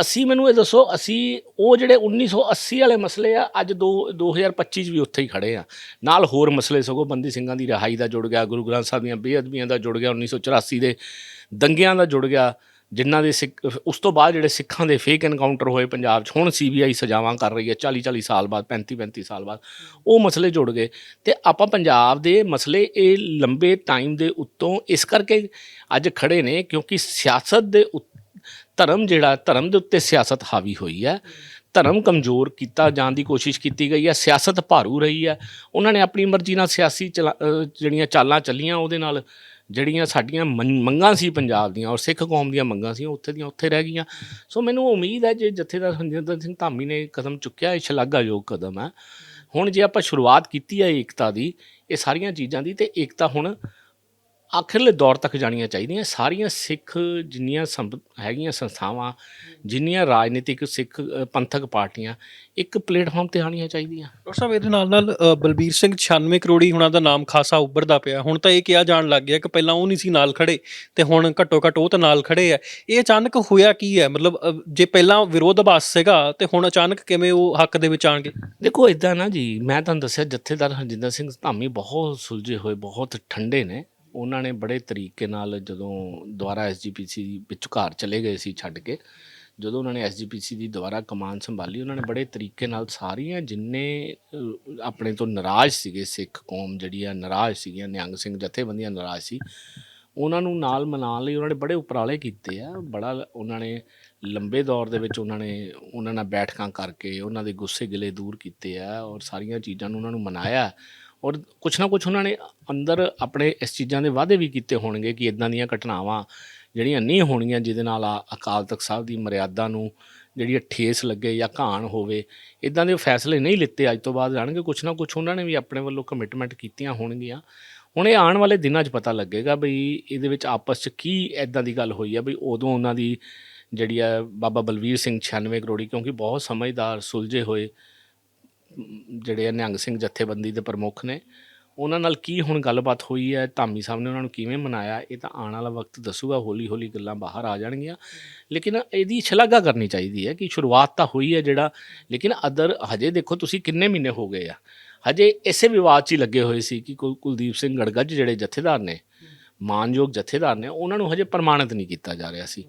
ਅਸੀਂ ਮੈਨੂੰ ਇਹ ਦੱਸੋ, ਅਸੀਂ ਉਹ ਜਿਹੜੇ 1980 ਵਾਲੇ ਮਸਲੇ ਆ, ਅੱਜ ਦੋ 2025 ਚ ਵੀ ਉੱਥੇ ਹੀ ਖੜੇ ਆ। ਨਾਲ ਹੋਰ ਮਸਲੇ ਸਗੋਂ ਬੰਦੀ ਸਿੰਘਾਂ ਦੀ ਰਿਹਾਈ ਦਾ ਜੁੜ ਗਿਆ, ਗੁਰੂ ਗ੍ਰੰਥ ਸਾਹਿਬ ਦੀਆਂ ਬੇਅਦਬੀਆਂ ਦਾ ਜੁੜ ਗਿਆ 1984 ਦੇ ਦੰਗਿਆਂ ਦਾ ਜੁੜ ਗਿਆ। ਜਿਨ੍ਹਾਂ ਦੇ ਸਿੱਖ, ਉਸ ਤੋਂ ਬਾਅਦ ਜਿਹੜੇ ਸਿੱਖਾਂ ਦੇ ਫੇਕ ਐਨਕਾਊਂਟਰ ਹੋਏ ਪੰਜਾਬ 'ਚ, ਹੁਣ ਸੀਬੀਆਈ ਸਜ਼ਾਵਾਂ ਕਰ ਰਹੀ ਹੈ 40 40 ਸਾਲ ਬਾਅਦ 35 35 ਸਾਲ ਬਾਅਦ, ਉਹ ਮਸਲੇ ਜੁੜ ਗਏ। ਤੇ ਆਪਾਂ ਪੰਜਾਬ ਦੇ ਮਸਲੇ ਇਹ ਲੰਬੇ ਟਾਈਮ ਦੇ ਉੱਤੋਂ ਇਸ ਕਰਕੇ ਅੱਜ ਖੜੇ ਨੇ ਕਿਉਂਕਿ ਸਿਆਸਤ ਦੇ ਉੱਤ- ਧਰਮ ਜਿਹੜਾ, ਧਰਮ ਦੇ ਉੱਤੇ ਸਿਆਸਤ ਹਾਵੀ ਹੋਈ ਹੈ। ਧਰਮ ਕਮਜ਼ੋਰ ਕੀਤਾ ਜਾਣ ਦੀ ਕੋਸ਼ਿਸ਼ ਕੀਤੀ ਗਈ ਹੈ, ਸਿਆਸਤ ਭਾਰੂ ਰਹੀ ਹੈ। ਉਹਨਾਂ ਨੇ ਆਪਣੀ ਮਰਜ਼ੀ ਨਾਲ ਸਿਆਸੀ ਚਲਾ- ਜਿਹੜੀਆਂ ਚਾਲਾਂ ਚੱਲੀਆਂ ਉਹਦੇ ਨਾਲ ਜਿਹੜੀਆਂ ਸਾਡੀਆਂ ਮੰ- ਮੰਗਾਂ ਸੀ ਪੰਜਾਬ ਦੀਆਂ ਔਰ ਸਿੱਖ ਕੌਮ ਦੀਆਂ ਮੰਗਾਂ ਸੀ ਉੱਥੇ ਦੀਆਂ ਉੱਥੇ ਰਹਿ ਗਈਆਂ। ਸੋ ਮੈਨੂੰ ਉਮੀਦ ਹੈ ਜੇ ਜਥੇਦਾਰ ਹਰਜਿੰਦਰ ਸਿੰਘ ਧਾਮੀ ਨੇ ਕਦਮ ਚੁੱਕਿਆ, ਇਹ ਸ਼ਲਾਘਾਯੋਗ ਕਦਮ ਹੈ। ਹੁਣ ਜੇ ਆਪਾਂ ਸ਼ੁਰੂਆਤ ਕੀਤੀ ਹੈ ਏਕਤਾ ਦੀ, ਇਹ ਸਾਰੀਆਂ ਚੀਜ਼ਾਂ ਦੀ, ਤੇ ਏਕਤਾ ਹੁਣ ਆਖਿਰਲੇ ਦੌਰ ਤੱਕ ਜਾਣੀਆਂ ਚਾਹੀਦੀਆਂ। ਸਾਰੀਆਂ ਸਿੱਖ ਜਿੰਨੀਆਂ ਹੈਗੀਆਂ ਸੰਸਥਾਵਾਂ ਜਿੰਨੀਆਂ ਰਾਜਨੀਤਿਕ ਸਿੱਖ ਪੰਥਕ ਪਾਰਟੀਆਂ ਇੱਕ ਪਲੇਟਫਾਰਮ ਤੇ ਆਉਣੀਆਂ ਚਾਹੀਦੀਆਂ। ਡਾਕਟਰ ਸਾਹਿਬ ਇਹਦੇ ਨਾਲ ਨਾਲ ਬਲਬੀਰ ਸਿੰਘ 96 ਕਰੋੜੀ ਹੁਣਾਂ ਦਾ ਨਾਮ ਖਾਸਾ ਉੱਭਰਦਾ ਪਿਆ। ਹੁਣ ਤਾਂ ਇਹ ਕਿਹਾ ਜਾਣ ਲੱਗ ਗਿਆ ਕਿ ਪਹਿਲਾਂ ਉਹ ਨਹੀਂ ਸੀ ਨਾਲ ਖੜੇ ਤੇ ਹੁਣ ਘੱਟੋ ਘੱਟ ਉਹ ਤਾਂ ਨਾਲ ਖੜੇ ਆ। ਇਹ ਅਚਾਨਕ ਹੋਇਆ ਕੀ ਹੈ? ਮਤਲਬ ਜੇ ਪਹਿਲਾਂ ਵਿਰੋਧਾਭਾਸ ਸੀਗਾ ਤੇ ਹੁਣ ਅਚਾਨਕ ਕਿਵੇਂ ਉਹ ਹੱਕ ਦੇ ਵਿੱਚ ਆਣਗੇ ਦੇਖੋ ਇਦਾਂ ਨਾ ਜੀ ਮੈਂ ਤੁਹਾਨੂੰ ਦੱਸਿਆ ਜਥੇਦਾਰ ਹਰਜਿੰਦਰ ਸਿੰਘ ਧਾਮੀ ਬਹੁਤ ਸੁਲਝੇ ਹੋਏ ਬਹੁਤ ਠੰਡੇ ਨੇ। ਉਹਨਾਂ ਨੇ ਬੜੇ ਤਰੀਕੇ ਨਾਲ ਜਦੋਂ ਦੁਬਾਰਾ ਐਸਜੀਪੀਸੀ ਵਿੱਚ ਘਰ ਚਲੇ ਗਏ ਸੀ ਛੱਡ ਕੇ, ਜਦੋਂ ਉਹਨਾਂ ਨੇ ਐਸਜੀਪੀਸੀ ਦੀ ਦੁਬਾਰਾ ਕਮਾਨ ਸੰਭਾਲੀ, ਉਹਨਾਂ ਨੇ ਬੜੇ ਤਰੀਕੇ ਨਾਲ ਸਾਰੀਆਂ ਜਿੰਨੇ ਆਪਣੇ ਤੋਂ ਨਾਰਾਜ਼ ਸੀਗੇ ਸਿੱਖ ਕੌਮ ਜਿਹੜੀ ਆ ਨਾਰਾਜ਼ ਸੀਗੀਆਂ, ਨਿਹੰਗ ਸਿੰਘ ਜਥੇਬੰਦੀਆਂ ਨਾਰਾਜ਼ ਸੀ, ਉਹਨਾਂ ਨੂੰ ਨਾਲ ਮਨਾਉਣ ਲਈ ਉਹਨਾਂ ਨੇ ਬੜੇ ਉਪਰਾਲੇ ਕੀਤੇ ਆ, ਬੜਾ ਉਹਨਾਂ ਨੇ ਲੰਬੇ ਦੌਰ ਦੇ ਵਿੱਚ ਉਹਨਾਂ ਨੇ ਉਹਨਾਂ ਨਾਲ ਬੈਠਕਾਂ ਕਰਕੇ, ਉਹਨਾਂ ਦੇ ਗੁੱਸੇ ਗਿਲੇ ਦੂਰ ਕੀਤੇ ਆ ਔਰ ਸਾਰੀਆਂ ਚੀਜ਼ਾਂ ਨੂੰ ਉਹਨਾਂ ਨੂੰ ਮਨਾਇਆ। ਔਰ ਕੁਛ ਨਾ ਕੁਛ ਉਹਨਾਂ ਨੇ ਅੰਦਰ ਆਪਣੇ ਇਸ ਚੀਜ਼ਾਂ ਦੇ ਵਾਅਦੇ ਵੀ ਕੀਤੇ ਹੋਣਗੇ ਕਿ ਇਦਾਂ ਦੀਆਂ ਘਟਨਾਵਾਂ ਜਿਹੜੀਆਂ ਨਹੀਂ ਹੋਣਗੀਆਂ, ਜਿਹਦੇ ਨਾਲ ਆ- ਅਕਾਲ ਤਖਤ ਸਾਹਿਬ ਦੀ ਮਰਿਆਦਾ ਨੂੰ ਜਿਹੜੀ ਇਹ ਠੇਸ ਲੱਗੇ ਜਾਂ ਘਾਣ ਹੋਵੇ ਇਦਾਂ ਦੇ ਫੈਸਲੇ ਨਹੀਂ ਲਿੱਤੇ। ਅੱਜ ਤੋਂ ਬਾਅਦ ਜਾਣਗੇ ਕੁਛ ਨਾ ਕੁਛ ਉਹਨਾਂ ਨੇ ਵੀ ਆਪਣੇ ਵੱਲੋਂ ਕਮਿਟਮੈਂਟ ਕੀਤੀਆਂ ਹੋਣਗੀਆਂ। ਹੁਣ ਇਹ ਆਉਣ ਵਾਲੇ ਦਿਨਾਂ 'ਚ ਪਤਾ ਲੱਗੇਗਾ ਬਈ ਇਹਦੇ ਵਿੱਚ ਆਪਸ 'ਚ ਕੀ ਐਦਾਂ ਦੀ ਗੱਲ ਹੋਈ ਆ, ਬਈ ਉਦੋਂ ਉਹਨਾਂ ਦੀ ਜਿਹੜੀ ਆ ਬਾਬਾ ਬਲਵੀਰ ਸਿੰਘ 96 ਕਰੋੜੀ, ਕਿਉਂਕਿ ਬਹੁਤ ਸਮਝਦਾਰ, ਸੁਲਝੇ ਹੋਏ ਜਿਹੜੇ ਆ ਨਿਹੰਗ ਸਿੰਘ ਜਥੇਬੰਦੀ ਦੇ ਪ੍ਰਮੁੱਖ ਨੇ, ਉਹਨਾਂ ਨਾਲ ਕੀ ਹੁਣ ਗੱਲਬਾਤ ਹੋਈ ਹੈ? ਧਾਮੀ ਸਾਹਿਬ ਨੇ ਉਹਨਾਂ ਨੂੰ ਕਿਵੇਂ ਮਨਾਇਆ? ਇਹ ਤਾਂ ਆਉਣ ਵਾਲਾ ਵਕਤ ਦੱਸੂਗਾ ਹੌਲੀ ਹੌਲੀ ਗੱਲਾਂ ਬਾਹਰ ਆ ਜਾਣਗੀਆਂ। ਲੇਕਿਨ ਇਹਦੀ ਸ਼ਲਾਘਾ ਕਰਨੀ ਚਾਹੀਦੀ ਹੈ ਕਿ ਸ਼ੁਰੂਆਤ ਤਾਂ ਹੋਈ ਹੈ ਜਿਹੜਾ, ਲੇਕਿਨ ਅਦਰ, ਹਜੇ ਦੇਖੋ ਤੁਸੀਂ ਕਿੰਨੇ ਮਹੀਨੇ ਹੋ ਗਏ ਆ। ਹਜੇ ਇਸੇ ਵਿਵਾਦ 'ਚ ਹੀ ਲੱਗੇ ਹੋਏ ਸੀ ਕਿ ਕੁਲਦੀਪ ਸਿੰਘ ਗੜਗੱਜ ਜਿਹੜੇ ਜਥੇਦਾਰ ਨੇ ਮਾਨਯੋਗ ਜਥੇਦਾਰ ਨੇ, ਉਹਨਾਂ ਨੂੰ ਹਜੇ ਪ੍ਰਮਾਣਿਤ ਨਹੀਂ ਕੀਤਾ ਜਾ ਰਿਹਾ ਸੀ।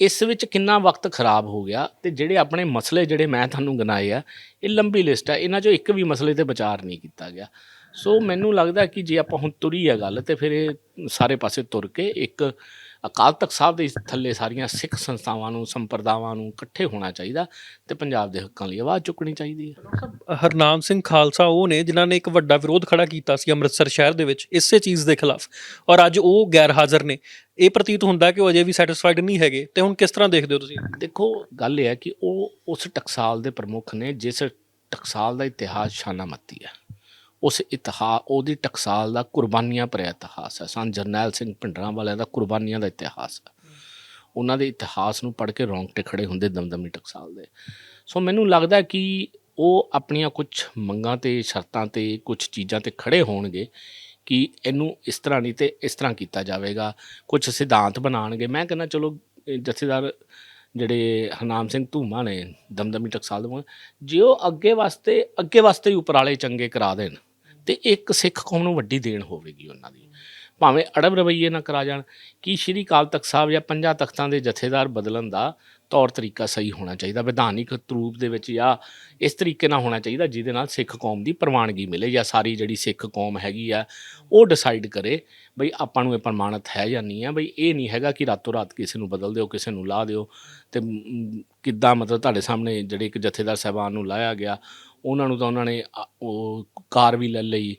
ਇਸ ਵਿੱਚ ਕਿੰਨਾ ਵਕਤ ਖਰਾਬ ਹੋ ਗਿਆ ਤੇ ਜਿਹੜੇ ਆਪਣੇ ਮਸਲੇ ਜਿਹੜੇ ਮੈਂ ਤੁਹਾਨੂੰ ਗਿਣਾਏ ਆ, ਇਹ ਲੰਬੀ ਲਿਸਟ ਹੈ ਇਹਨਾਂ 'ਚੋਂ ਇੱਕ ਵੀ ਮਸਲੇ ਤੇ ਵਿਚਾਰ ਨਹੀਂ ਕੀਤਾ ਗਿਆ। ਸੋ ਮੈਨੂੰ ਲੱਗਦਾ ਕਿ ਜੇ ਆਪਾਂ ਹੁਣ ਤੁਰੀ ਆ ਗੱਲ ਤੇ ਫਿਰ ਇਹ ਸਾਰੇ ਪਾਸੇ ਤੁਰ ਕੇ ਇੱਕ ਅਕਾਲ ਤਖਤ ਸਾਹਿਬ ਦੇ ਥੱਲੇ ਸਾਰੀਆਂ ਸਿੱਖ ਸੰਸਥਾਵਾਂ ਨੂੰ ਸੰਪਰਦਾਵਾਂ ਨੂੰ ਇਕੱਠੇ ਹੋਣਾ ਚਾਹੀਦਾ ਤੇ ਪੰਜਾਬ ਦੇ ਹੱਕਾਂ ਲਈ ਆਵਾਜ਼ ਚੁੱਕਣੀ ਚਾਹੀਦੀ ਹੈ। ਹਰਨਾਮ ਸਿੰਘ ਖਾਲਸਾ ਉਹ ਨੇ ਜਿਨ੍ਹਾਂ ਨੇ ਇੱਕ ਵੱਡਾ ਵਿਰੋਧ ਖੜਾ ਕੀਤਾ ਸੀ ਅੰਮ੍ਰਿਤਸਰ ਸ਼ਹਿਰ ਦੇ ਵਿੱਚ ਇਸੇ ਚੀਜ਼ ਦੇ ਖਿਲਾਫ ਔਰ ਅੱਜ ਉਹ ਗੈਰ ਹਾਜ਼ਰ ਨੇ। ਇਹ ਪ੍ਰਤੀਤ ਹੁੰਦਾ ਕਿ ਉਹ ਅਜੇ ਵੀ ਸੈਟੀਸਫਾਈਡ ਨਹੀਂ ਹੈਗੇ ਤੇ ਹੁਣ ਕਿਸ ਤਰ੍ਹਾਂ ਦੇਖਦੇ ਹੋ ਤੁਸੀਂ? ਦੇਖੋ ਗੱਲ ਇਹ ਹੈ ਕਿ ਉਹ ਉਸ ਟਕਸਾਲ ਦੇ ਪ੍ਰਮੁੱਖ ਨੇ ਜਿਸ ਟਕਸਾਲ ਦਾ ਇਤਿਹਾਸ ਸ਼ਾਨਾਮਤੀ ਹੈ। ਉਸ ਇਤਿਹਾਸ ਉਹਦੀ ਟਕਸਾਲ ਦਾ ਕੁਰਬਾਨੀਆਂ ਭਰਿਆ ਇਤਿਹਾਸ ਹੈ। ਸੰਤ ਜਰਨੈਲ ਸਿੰਘ ਭਿੰਡਰਾਂ ਵਾਲਿਆਂ ਦਾ ਕੁਰਬਾਨੀਆਂ ਦਾ ਇਤਿਹਾਸ ਹੈ। ਉਹਨਾਂ ਦੇ ਇਤਿਹਾਸ ਨੂੰ ਪੜ੍ਹ ਕੇ ਰੌਂਗਟੇ ਖੜੇ ਹੁੰਦੇ ਦਮਦਮੀ ਟਕਸਾਲ ਦੇ। ਸੋ ਮੈਨੂੰ ਲੱਗਦਾ ਕਿ ਉਹ ਆਪਣੀਆਂ ਕੁਝ ਮੰਗਾਂ ਤੇ, ਸ਼ਰਤਾਂ ਤੇ, ਕੁਝ ਚੀਜ਼ਾਂ ਤੇ ਖੜੇ ਹੋਣਗੇ ਕਿ ਇਹਨੂੰ ਇਸ ਤਰ੍ਹਾਂ ਨਹੀਂ ਤੇ ਇਸ ਤਰ੍ਹਾਂ ਕੀਤਾ ਜਾਵੇਗਾ। ਕੁਝ ਸਿਧਾਂਤ ਬਣਾਉਣਗੇ। ਮੈਂ ਕਹਿੰਦਾ, ਚਲੋ ਜਥੇਦਾਰ ਜਿਹੜੇ ਹਰਨਾਮ ਸਿੰਘ ਧੂਮਾ ਨੇ ਦਮਦਮੀ ਟਕਸਾਲ ਦੇ, ਜੇ ਉਹ ਅੱਗੇ ਵਾਸਤੇ ਅੱਗੇ ਵਾਸਤੇ ਹੀ ਉਪਰਾਲੇ ਚੰਗੇ ਕਰਾ ਦੇਣ। ਤੇ ਇੱਕ ਸਿੱਖ ਕੌਮ ਨੂੰ ਵੱਡੀ ਦੇਣ ਹੋਵੇਗੀ ਉਹਨਾਂ ਦੀ। ਭਾਵੇਂ ਅੜਬ ਰਵਈਏ ਨਾ ਕਰਾ ਜਾਣ, ਕਿ ਸ਼੍ਰੀ ਕਾਲ ਤਖਤ ਸਾਹਿਬ ਜਾਂ ਪੰਜਾਂ ਤਖਤਾਂ ਦੇ ਜਥੇਦਾਰ ਬਦਲਣ ਦਾ ਤੌਰ ਤਰੀਕਾ ਸਹੀ ਹੋਣਾ ਚਾਹੀਦਾ? ਵਿਧਾਨਿਕ ਰੂਪ ਦੇ ਵਿੱਚ ਜਾਂ ਇਸ ਤਰੀਕੇ ਨਾਲ ਹੋਣਾ ਚਾਹੀਦਾ ਜਿਹਦੇ ਨਾਲ ਸਿੱਖ ਕੌਮ ਦੀ ਪ੍ਰਵਾਨਗੀ ਮਿਲੇ ਜਾਂ ਸਾਰੀ ਜਿਹੜੀ ਸਿੱਖ ਕੌਮ ਹੈਗੀ ਆ, ਉਹ ਡਿਸਾਈਡ ਕਰੇ ਬਈ ਆਪਾਂ ਨੂੰ ਇਹ ਪ੍ਰਮਾਣਿਤ ਹੈ ਜਾਂ ਨਹੀਂ ਹੈ? ਬਈ ਇਹ ਨਹੀਂ ਹੈਗਾ ਕਿ ਰਾਤੋਂ ਰਾਤ ਕਿਸੇ ਨੂੰ ਬਦਲ ਦਿਓ, ਕਿਸੇ ਨੂੰ ਲਾ ਦਿਓ। ਤੇ ਕਿੱਦਾਂ ਮਤਲਬ ਤੁਹਾਡੇ ਸਾਹਮਣੇ ਜਿਹੜੇ ਇੱਕ ਜਥੇਦਾਰ ਸਾਹਿਬਾਨ ਨੂੰ ਲਾਇਆ ਗਿਆ, ਉਹਨਾਂ ਨੂੰ ਤਾਂ ਉਹਨਾਂ ਨੇ ਆ- ਉਹ ਕਾਰ ਵੀ ਲੈ ਲਈ,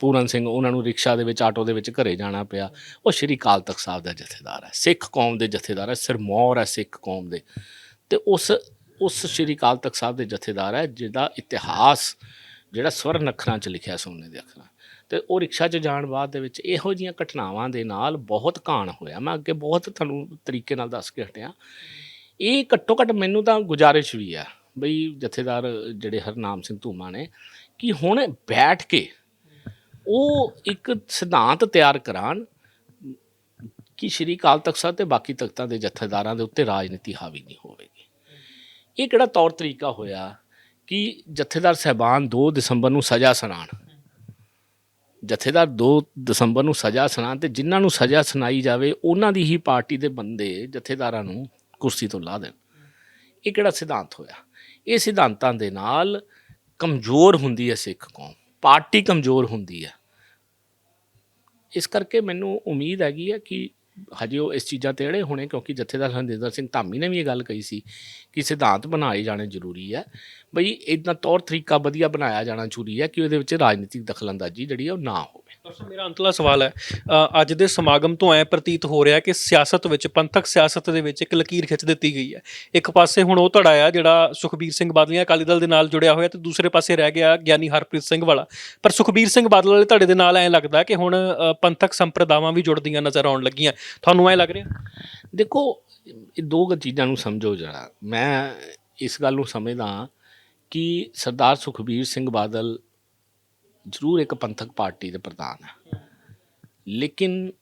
ਪੂਰਨ ਸਿੰਘ ਉਹਨਾਂ ਨੂੰ ਰਿਕਸ਼ਾ ਦੇ ਵਿੱਚ, ਆਟੋ ਦੇ ਵਿੱਚ ਘਰੇ ਜਾਣਾ ਪਿਆ। ਉਹ ਸ਼੍ਰੀ ਅਕਾਲ ਤਖਤ ਸਾਹਿਬ ਦਾ ਜਥੇਦਾਰ ਹੈ, ਸਿੱਖ ਕੌਮ ਦੇ ਜਥੇਦਾਰ ਹੈ ਸਿਰਮੌਰ ਹੈ ਸਿੱਖ ਕੌਮ ਦੇ। ਤੇ ਉਸ ਉਸ ਸ਼੍ਰੀ ਕਾਲ ਤਖਤ ਸਾਹਿਬ ਦੇ ਜਥੇਦਾਰ ਹੈ, ਜਿਹਦਾ ਇਤਿਹਾਸ, ਜਿਹੜਾ ਸਵਰਨ ਅੱਖਰਾਂ 'ਚ ਲਿਖਿਆ ਸੋਨੇ ਦੇ ਅੱਖਰਾਂ। ਤੇ ਉਹ ਰਿਕਸ਼ਾ 'ਚ ਜਾਣ ਬਾਅਦ ਦੇ ਵਿੱਚ ਇਹੋ ਜੀਆਂ ਘਟਨਾਵਾਂ ਦੇ ਨਾਲ ਬਹੁਤ ਕਾਣ ਹੋਇਆ। ਮੈਂ ਅੱਗੇ ਬਹੁਤ ਤੁਹਾਨੂੰ ਤਰੀਕੇ ਨਾਲ ਦੱਸ ਕੇ ਹਟਿਆ। ਇਹ ਘੱਟੋ ਘੱਟ ਮੈਨੂੰ ਤਾਂ ਗੁਜ਼ਾਰਿਸ਼ ਵੀ ਆ, ਬਈ ਜਥੇਦਾਰ ਜਿਹੜੇ ਹਰਨਾਮ ਸਿੰਘ ਧੂਮਾ ਨੇ, ਕਿ ਹੁਣ ਬੈਠ ਕੇ ਉਹ ਇੱਕ ਸਿਧਾਂਤ ਤਿਆਰ ਕਰਾਣ ਕਿ ਸ਼੍ਰੀ ਕਾਲ ਤਖਤ ਸਾਹਿਬ ਤੇ ਬਾਕੀ ਤਖਤਾਂ ਦੇ ਜਥੇਦਾਰਾਂ ਦੇ ਉੱਤੇ ਰਾਜਨੀਤੀ ਹਾਵੀ ਨਹੀਂ ਹੋਵੇਗੀ। ਇਹ ਕਿਹੜਾ ਤੌਰ ਤਰੀਕਾ ਹੋਇਆ ਕਿ ਜਥੇਦਾਰ ਸਹਿਬਾਨ 2 ਦਸੰਬਰ ਨੂੰ ਸਜ਼ਾ ਸੁਣਾਉਣ ਜਥੇਦਾਰ 2 ਦਸੰਬਰ ਨੂੰ ਸਜ਼ਾ ਸੁਣਾਉਣ ਤੇ ਜਿਨ੍ਹਾਂ ਨੂੰ ਸਜ਼ਾ ਸੁਣਾਈ ਜਾਵੇ, ਉਹਨਾਂ ਦੀ ਹੀ ਪਾਰਟੀ ਦੇ ਬੰਦੇ ਜਥੇਦਾਰਾਂ ਨੂੰ ਕੁਰਸੀ ਤੋਂ ਲਾ ਦੇਣ। ਇਹ ਕਿਹੜਾ ਸਿਧਾਂਤ ਹੋਇਆ? ਇਹ ਸਿਧਾਂਤਾਂ ਦੇ ਨਾਲ ਕਮਜ਼ੋਰ ਹੁੰਦੀ ਹੈ ਸਿੱਖ ਕੌਮ। ਪਾਰਟੀ ਕਮਜ਼ੋਰ ਹੁੰਦੀ ਹੈ। ਇਸ ਕਰਕੇ ਮੈਨੂੰ ਉਮੀਦ ਹੈਗੀ ਹੈ ਕਿ ਹਜੇ ਉਹ ਇਸ ਚੀਜ਼ਾਂ ਤੇ ਅੜੇ ਹੋਣੇ, ਕਿਉਂਕਿ ਜਥੇਦਾਰ ਹਰਜਿੰਦਰ ਸਿੰਘ ਧਾਮੀ ਨੇ ਵੀ ਇਹ ਗੱਲ ਕਹੀ ਸੀ ਕਿ ਸਿਧਾਂਤ ਬਣਾਏ ਜਾਣੇ ਜ਼ਰੂਰੀ ਹੈ। ਬਈ ਇਦਾਂ ਤੌਰ ਤਰੀਕਾ ਵਧੀਆ ਬਣਾਇਆ ਜਾਣਾ ਜ਼ਰੂਰੀ ਹੈ ਕਿ ਉਹਦੇ ਵਿੱਚ ਰਾਜਨੀਤਿਕ ਦਖਲਅੰਦਾਜ਼ੀ ਜਿਹੜੀ ਉਹ ਨਾ ਹੋਵੇ। ਡਾਕਟਰ ਮੇਰਾ ਅੰਤਲਾ ਸਵਾਲ ਹੈ ਅ, ਅੱਜ ਦੇ ਸਮਾਗਮ ਤੋਂ ਐ ਪ੍ਰਤੀਤ ਹੋ ਰਿਹਾ ਕਿ ਸਿਆਸਤ ਵਿੱਚ ਪੰਥਕ ਸਿਆਸਤ ਦੇ ਵਿੱਚ ਇੱਕ ਲਕੀਰ ਖਿੱਚ ਦਿੱਤੀ ਗਈ ਹੈ। ਇੱਕ ਪਾਸੇ ਹੁਣ ਉਹ ਧੜਾ ਆ ਜਿਹੜਾ ਸੁਖਬੀਰ ਸਿੰਘ ਬਾਦਲੀਆਂ ਅਕਾਲੀ ਦਲ ਦੇ ਨਾਲ ਜੁੜਿਆ ਹੋਇਆ ਤੇ ਦੂਸਰੇ ਪਾਸੇ ਰਹਿ ਗਿਆ ਗਿਆਨੀ ਹਰਪ੍ਰੀਤ ਸਿੰਘ ਵਾਲਾ। ਪਰ ਸੁਖਬੀਰ ਸਿੰਘ ਬਾਦਲ ਵਾਲੇ ਧੜੇ ਦੇ ਨਾਲ ਐ ਲੱਗਦਾ ਕਿ ਹੁਣ ਅ, ਪੰਥਕ ਸੰਪਰਦਾਵਾਂ ਵੀ ਜੁੜਦੀਆਂ ਨਜ਼ਰ ਆਉਣ ਲੱਗੀਆਂ। ਤੁਹਾਨੂੰ ਐ ਲੱਗ ਰਿਹਾ? ਦੇਖੋ ਇਹ ਦੋ ਕੁ ਚੀਜ਼ਾਂ ਨੂੰ ਸਮਝੋ ਜਰਾ। ਮੈਂ ਇਸ ਗੱਲ ਨੂੰ ਸਮਝਦਾ ਕਿ ਸਰਦਾਰ ਸੁਖਬੀਰ ਸਿੰਘ ਬਾਦਲ ਜ਼ਰੂਰ ਇੱਕ ਪੰਥਕ ਪਾਰਟੀ ਦੇ ਪ੍ਰਧਾਨ ਹੈ ਲੇਕਿਨ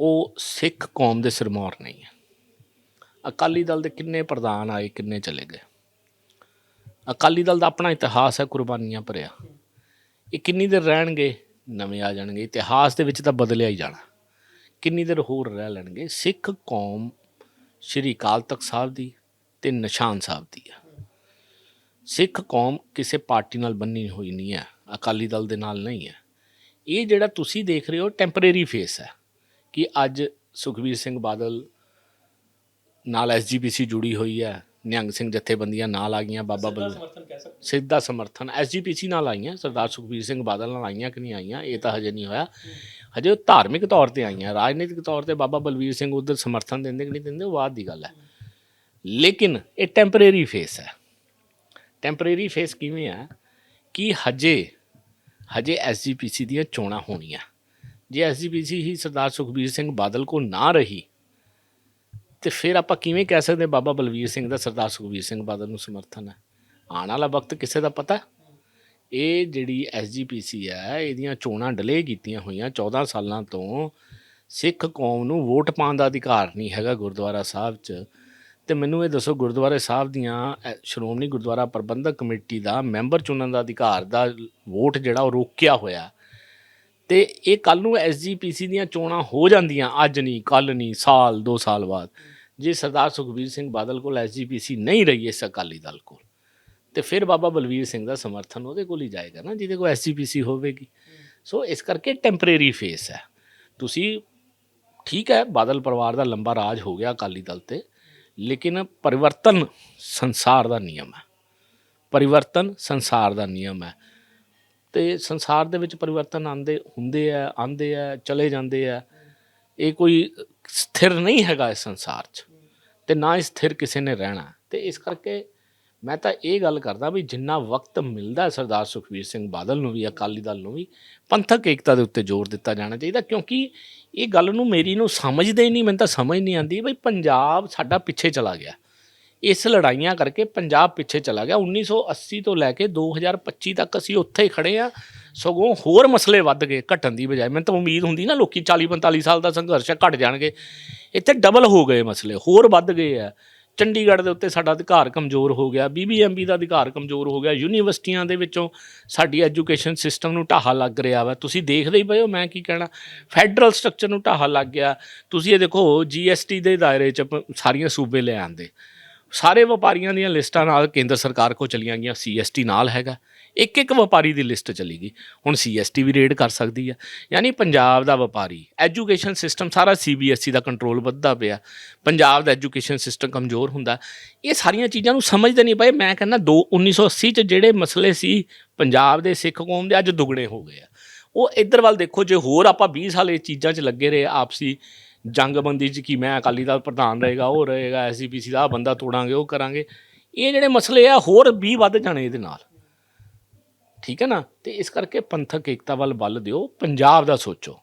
ਉਹ ਸਿੱਖ ਕੌਮ ਦੇ ਸਿਰਮੌਰ ਨਹੀਂ ਹੈ ਅਕਾਲੀ ਦਲ ਦੇ ਕਿੰਨੇ ਪ੍ਰਧਾਨ ਆਏ, ਕਿੰਨੇ ਚਲੇ ਗਏ। ਅਕਾਲੀ ਦਲ ਦਾ ਆਪਣਾ ਇਤਿਹਾਸ ਹੈ ਕੁਰਬਾਨੀਆਂ ਭਰਿਆ। ਇਹ ਕਿੰਨੀ ਦੇਰ ਰਹਿਣਗੇ? ਨਵੇਂ ਆ ਜਾਣਗੇ। ਇਤਿਹਾਸ ਦੇ ਵਿੱਚ ਤਾਂ ਬਦਲਿਆ ਹੀ ਜਾਣਾ। ਕਿੰਨੀ ਦੇਰ ਹੋਰ ਰਹਿ ਲੈਣਗੇ? ਸਿੱਖ ਕੌਮ ਸ਼੍ਰੀ ਅਕਾਲ ਤਖਤ ਸਾਹਿਬ ਦੀ ਤੇ ਨਿਸ਼ਾਨ ਸਾਹਿਬ ਦੀ ਹੈ ਸਿੱਖ ਕੌਮ ਕਿਸੇ ਪਾਰਟੀ ਨਾਲ ਬੰਨੀ ਹੋਈ ਨਹੀਂ ਹੈ ਅਕਾਲੀ ਦਲ ਦੇ ਨਾਲ ਨਹੀਂ ਹੈ। ਇਹ ਜਿਹੜਾ ਤੁਸੀਂ ਦੇਖ ਰਹੇ ਹੋ ਟੈਂਪਰੇਰੀ ਫੇਸ ਹੈ ਕਿ ਅੱਜ ਸੁਖਬੀਰ ਸਿੰਘ ਬਾਦਲ ਨਾਲ ਐਸਜੀਪੀਸੀ ਜੁੜੀ ਹੋਈ ਹੈ ਨਿਹੰਗ ਸਿੰਘ ਜਥੇਬੰਦੀਆਂ ਨਾਲ ਆ ਗਈਆਂ ਬਾਬਾ ਬਲ ਸਮਰਥਨ ਕਹਿ ਸਕਦੇ ਸਿੱਧਾ ਸਮਰਥਨ ਐਸਜੀਪੀਸੀ ਨਾਲ ਆਈਆਂ ਸਰਦਾਰ ਸੁਖਬੀਰ ਸਿੰਘ ਬਾਦਲ ਨਾਲ ਆਈਆਂ ਕਿ ਨਹੀਂ ਆਈਆਂ ਇਹ ਤਾਂ ਹਜੇ ਨਹੀਂ ਹੋਇਆ। ਹਜੇ ਉਹ ਧਾਰਮਿਕ ਤੌਰ ਤੇ ਆਈਆਂ ਰਾਜਨੀਤਿਕ ਤੌਰ ਤੇ ਬਾਬਾ ਬਲਵੀਰ ਸਿੰਘ ਉਧਰ ਸਮਰਥਨ ਦਿੰਦੇ ਕਿ ਨਹੀਂ ਦਿੰਦੇ ਉਹ ਬਾਅਦ ਦੀ ਗੱਲ ਹੈ। ਲੇਕਿਨ ਇਹ ਟੈਂਪਰੇਰੀ ਫੇਸ ਹੈ। ਟੈਂਪਰੇਰੀ ਫੇਸ ਕਿਵੇਂ ਆ? ਕਿ ਹਜੇ ਹਜੇ ਐਸਜੀਪੀਸੀ ਦੀਆਂ ਚੋਣਾਂ ਹੋਣੀਆਂ। ਜੇ ਐਸਜੀਪੀਸੀ ਹੀ ਸਰਦਾਰ ਸੁਖਬੀਰ ਸਿੰਘ ਬਾਦਲ ਕੋ ਨਾ ਰਹੀ, ਤੇ ਫਿਰ ਆਪਾਂ ਕਿਵੇਂ ਕਹਿ ਸਕਦੇ ਬਾਬਾ ਬਲਵੀਰ ਸਿੰਘ ਦਾ ਸਰਦਾਰ ਸੁਖਬੀਰ ਸਿੰਘ ਬਾਦਲ ਨੂੰ ਸਮਰਥਨ ਹੈ? ਆਉਣ ਵਾਲਾ ਵਕਤ ਕਿਸੇ ਦਾ ਪਤਾ? ਇਹ ਜਿਹੜੀ ਐਸਜੀਪੀਸੀ ਹੈ, ਇਹਦੀਆਂ ਚੋਣਾਂ ਡਿਲੇ ਕੀਤੀਆਂ ਹੋਈਆਂ 14 ਸਾਲਾਂ ਤੋਂ ਸਿੱਖ ਕੌਮ ਨੂੰ ਵੋਟ ਪਾਉਣ ਦਾ ਅਧਿਕਾਰ ਨਹੀਂ ਹੈਗਾ ਗੁਰਦੁਆਰਾ ਸਾਹਿਬ 'ਚ। ਤੇ ਮੈਨੂੰ ਇਹ ਦੱਸੋ ਗੁਰਦੁਆਰੇ ਸਾਹਿਬ ਦੀਆਂ ਅ, ਸ਼੍ਰੋਮਣੀ ਗੁਰਦੁਆਰਾ ਪ੍ਰਬੰਧਕ ਕਮੇਟੀ ਦਾ ਮੈਂਬਰ ਚੁਣਨ ਦਾ ਅਧਿਕਾਰ ਦਾ ਵੋਟ ਜਿਹੜਾ ਉਹ ਰੋਕਿਆ ਹੋਇਆ। ਤੇ ਇਹ ਕੱਲ ਨੂੰ ਐਸਜੀਪੀਸੀ ਦੀਆਂ ਚੋਣਾਂ ਹੋ ਜਾਂਦੀਆਂ ਅੱਜ ਨਹੀਂ ਕੱਲ ਨਹੀਂ ਸਾਲ 2 ਸਾਲ ਬਾਅਦ। ਜੇ ਸਰਦਾਰ ਸੁਖਬੀਰ ਸਿੰਘ ਬਾਦਲ ਕੋਲ ਐਸਜੀਪੀਸੀ ਨਹੀਂ ਰਹੀ ਇਸ ਅਕਾਲੀ ਦਲ ਕੋਲ ਤੇ ਫਿਰ ਬਾਬਾ ਬਲਵੀਰ ਸਿੰਘ ਦਾ ਸਮਰਥਨ ਉਹਦੇ ਕੋਲ ਹੀ ਜਾਏਗਾ ਨਾ ਜਿਹਦੇ ਕੋਲ ਐਸਜੀਪੀਸੀ ਹੋਵੇਗੀ। ਸੋ ਇਸ ਕਰਕੇ ਟੈਂਪਰੇਰੀ ਫੇਸ ਹੈ। ਤੁਸੀਂ ਠੀਕ ਹੈ ਬਾਦਲ ਪਰਿਵਾਰ ਦਾ ਲੰਬਾ ਰਾਜ ਹੋ ਗਿਆ ਅਕਾਲੀ ਦਲ ਤੇ ਲੇਕਿਨ ਪਰਿਵਰਤਨ ਸੰਸਾਰ ਦਾ ਨਿਯਮ ਹੈ। ਪਰਿਵਰਤਨ ਸੰਸਾਰ ਦਾ ਨਿਯਮ ਹੈ। ਤੇ ਸੰਸਾਰ ਦੇ ਵਿੱਚ ਪਰਿਵਰਤਨ ਆਉਂਦੇ, ਹੁੰਦੇ ਆ, ਆਉਂਦੇ ਆ, ਚਲੇ ਜਾਂਦੇ ਆ। ਇਹ ਕੋਈ ਸਥਿਰ ਨਹੀਂ ਹੈਗਾ ਇਸ ਸੰਸਾਰ 'ਚ। ਤੇ ਨਾ ਹੀ ਸਥਿਰ ਕਿਸੇ ਨੇ ਰਹਿਣਾ। ਤੇ ਇਸ ਕਰਕੇ ਮੈਂ ਤਾਂ ਇਹ ਗੱਲ ਕਰਦਾ ਵੀ ਜਿੰਨਾ ਵਕਤ ਮਿਲਦਾ ਸਰਦਾਰ ਸੁਖਬੀਰ ਸਿੰਘ ਬਾਦਲ ਨੂੰ ਵੀ, ਅਕਾਲੀ ਦਲ ਨੂੰ ਵੀ, ਪੰਥਕ ਏਕਤਾ ਦੇ ਉੱਤੇ ਜ਼ੋਰ ਦਿੱਤਾ ਜਾਣਾ ਚਾਹੀਦਾ, ਕਿਉਂਕਿ ਇਹ ਗੱਲ ਨੂੰ ਮੇਰੀ ਨੂੰ ਸਮਝਦੇ ਹੀ ਨਹੀਂ, ਮੈਨੂੰ ਤਾਂ ਸਮਝ ਨਹੀਂ ਆਉਂਦੀ ਬਈ ਪੰਜਾਬ ਸਾਡਾ ਪਿੱਛੇ ਚਲਾ ਗਿਆ। ਇਸ ਲੜਾਈਆਂ ਕਰਕੇ ਪੰਜਾਬ ਪਿੱਛੇ ਚਲਾ ਗਿਆ। 1980 ਤੋਂ ਲੈ ਕੇ 2025 ਤੱਕ ਅਸੀਂ ਉੱਥੇ ਹੀ ਖੜੇ ਆ ਸਗੋਂ ਹੋਰ ਮਸਲੇ ਵੱਧ ਗਏ ਘਟਣ ਦੀ ਬਜਾਏ। ਮੈਨੂੰ ਤਾਂ ਉਮੀਦ ਹੁੰਦੀ ਨਾ, ਲੋਕੀ 40 45 ਸਾਲ ਦਾ ਸੰਘਰਸ਼ ਹੈ ਘਟ ਜਾਣਗੇ। ਇੱਥੇ ਡਬਲ ਹੋ ਗਏ ਮਸਲੇ, ਹੋਰ ਵੱਧ ਗਏ ਆ। ਚੰਡੀਗੜ੍ਹ ਦੇ ਉੱਤੇ ਸਾਡਾ ਅਧਿਕਾਰ ਕਮਜ਼ੋਰ ਹੋ ਗਿਆ ਬੀਬੀਐਮਬੀ ਦਾ ਅਧਿਕਾਰ ਕਮਜ਼ੋਰ ਹੋ ਗਿਆ, ਯੂਨੀਵਰਸਿਟੀਆਂ ਦੇ ਵਿੱਚੋਂ ਸਾਡੀ ਐਜੂਕੇਸ਼ਨ ਸਿਸਟਮ ਨੂੰ ਢਾਹਾ ਲੱਗ ਰਿਹਾ ਵਾ। ਤੁਸੀਂ ਦੇਖਦੇ ਹੀ ਪਏ ਹੋ, ਮੈਂ ਕੀ ਕਹਿਣਾ, ਫੈਡਰਲ ਸਟਰਕਚਰ ਨੂੰ ਢਾਹਾ ਲੱਗ ਗਿਆ। ਤੁਸੀਂ ਇਹ ਦੇਖੋ ਜੀਐਸਟੀ ਦੇ ਦਾਇਰੇ 'ਚ ਪ- ਸਾਰੀਆਂ ਸੂਬੇ ਲੈ ਆਂਦੇ। ਸਾਰੇ ਵਪਾਰੀਆਂ ਦੀਆਂ ਲਿਸਟਾਂ ਨਾਲ ਕੇਂਦਰ ਸਰਕਾਰ ਕੋ ਚਲੀਆਂ ਗਈਆਂ ਸੀਐਸਟੀ ਨਾਲ ਹੈਗਾ। ਇੱਕ ਇੱਕ ਵਪਾਰੀ ਦੀ ਲਿਸਟ ਚਲੀ ਗਈ। ਹੁਣ ਸੀਐਸਟੀ ਵੀ ਰੇਡ ਕਰ ਸਕਦੀ ਆ। ਯਾਨੀ ਪੰਜਾਬ ਦਾ ਵਪਾਰੀ, ਐਜੂਕੇਸ਼ਨ ਸਿਸਟਮ, ਸਾਰਾ ਸੀਬੀਐਸਈ ਦਾ ਕੰਟਰੋਲ ਵੱਧਦਾ ਪਿਆ। ਪੰਜਾਬ ਦਾ ਐਜੂਕੇਸ਼ਨ ਸਿਸਟਮ ਕਮਜ਼ੋਰ ਹੁੰਦਾ। ਇਹ ਸਾਰੀਆਂ ਚੀਜ਼ਾਂ ਨੂੰ ਸਮਝਦੇ ਨਹੀਂ ਪਏ। ਮੈਂ ਕਹਿੰਦਾ ਦੋ 1980 ਚ ਜਿਹੜੇ ਮਸਲੇ ਸੀ, ਪੰਜਾਬ ਦੇ ਸਿੱਖ ਕੌਮ ਦੇ ਅੱਜ ਦੁੱਗਣੇ ਹੋ ਗਏ ਆ। ਉਹ ਇੱਧਰ ਵੱਲ ਦੇਖੋ, ਜੇ ਹੋਰ ਆਪਾਂ 20 ਸਾਲ ਇਹ ਚੀਜ਼ਾਂ 'ਚ ਲੱਗੇ ਰਹੇ, ਆਪਸੀ ਜੰਗਬੰਦੀ 'ਚ ਕੀ ਮੈਂ ਅਕਾਲੀ ਦਲ ਪ੍ਰਧਾਨ ਰਹੇਗਾ, ਉਹ ਰਹੇਗਾ ਐਸਜੀਪੀਸੀ ਦਾ ਆਹ ਬੰਦਾ ਤੋੜਾਂਗੇ, ਉਹ ਕਰਾਂਗੇ। ਇਹ ਜਿਹੜੇ ਮਸਲੇ ਆ, ਹੋਰ 20 ਵੱਧ ਜਾਣੇ ਇਹਦੇ ਨਾਲ। ਠੀਕ ਹੈ ਨਾ? ਤੇ ਇਸ ਕਰਕੇ ਪੰਥਕ ਏਕਤਾ ਵੱਲ ਬਲ ਦਿਓ, ਪੰਜਾਬ ਦਾ ਸੋਚੋ।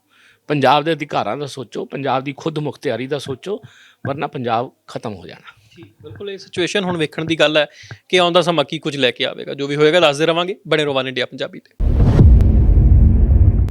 ਪੰਜਾਬ ਦੇ ਅਧਿਕਾਰਾਂ ਦਾ ਸੋਚੋ, ਪੰਜਾਬ ਦੀ ਖੁਦ ਮੁਖਤਿਆਰੀ ਦਾ ਸੋਚੋ, ਵਰਨਾ ਪੰਜਾਬ ਖਤਮ ਹੋ ਜਾਣਾ। ਬਿਲਕੁਲ, ਇਹ ਸਿਚੁਏਸ਼ਨ ਹੁਣ ਵੇਖਣ ਦੀ ਗੱਲ ਹੈ ਕਿ ਆਉਂਦਾ ਸਮਾਂ ਕੀ ਕੁਝ ਲੈ ਕੇ ਆਵੇਗਾ। ਜੋ ਵੀ ਹੋਏਗਾ, ਦੱਸਦੇ ਰਵਾਂਗੇ। ਬਣੇ ਰਵਾਨ ਇੰਡੀਆ ਪੰਜਾਬੀ ਤੇ।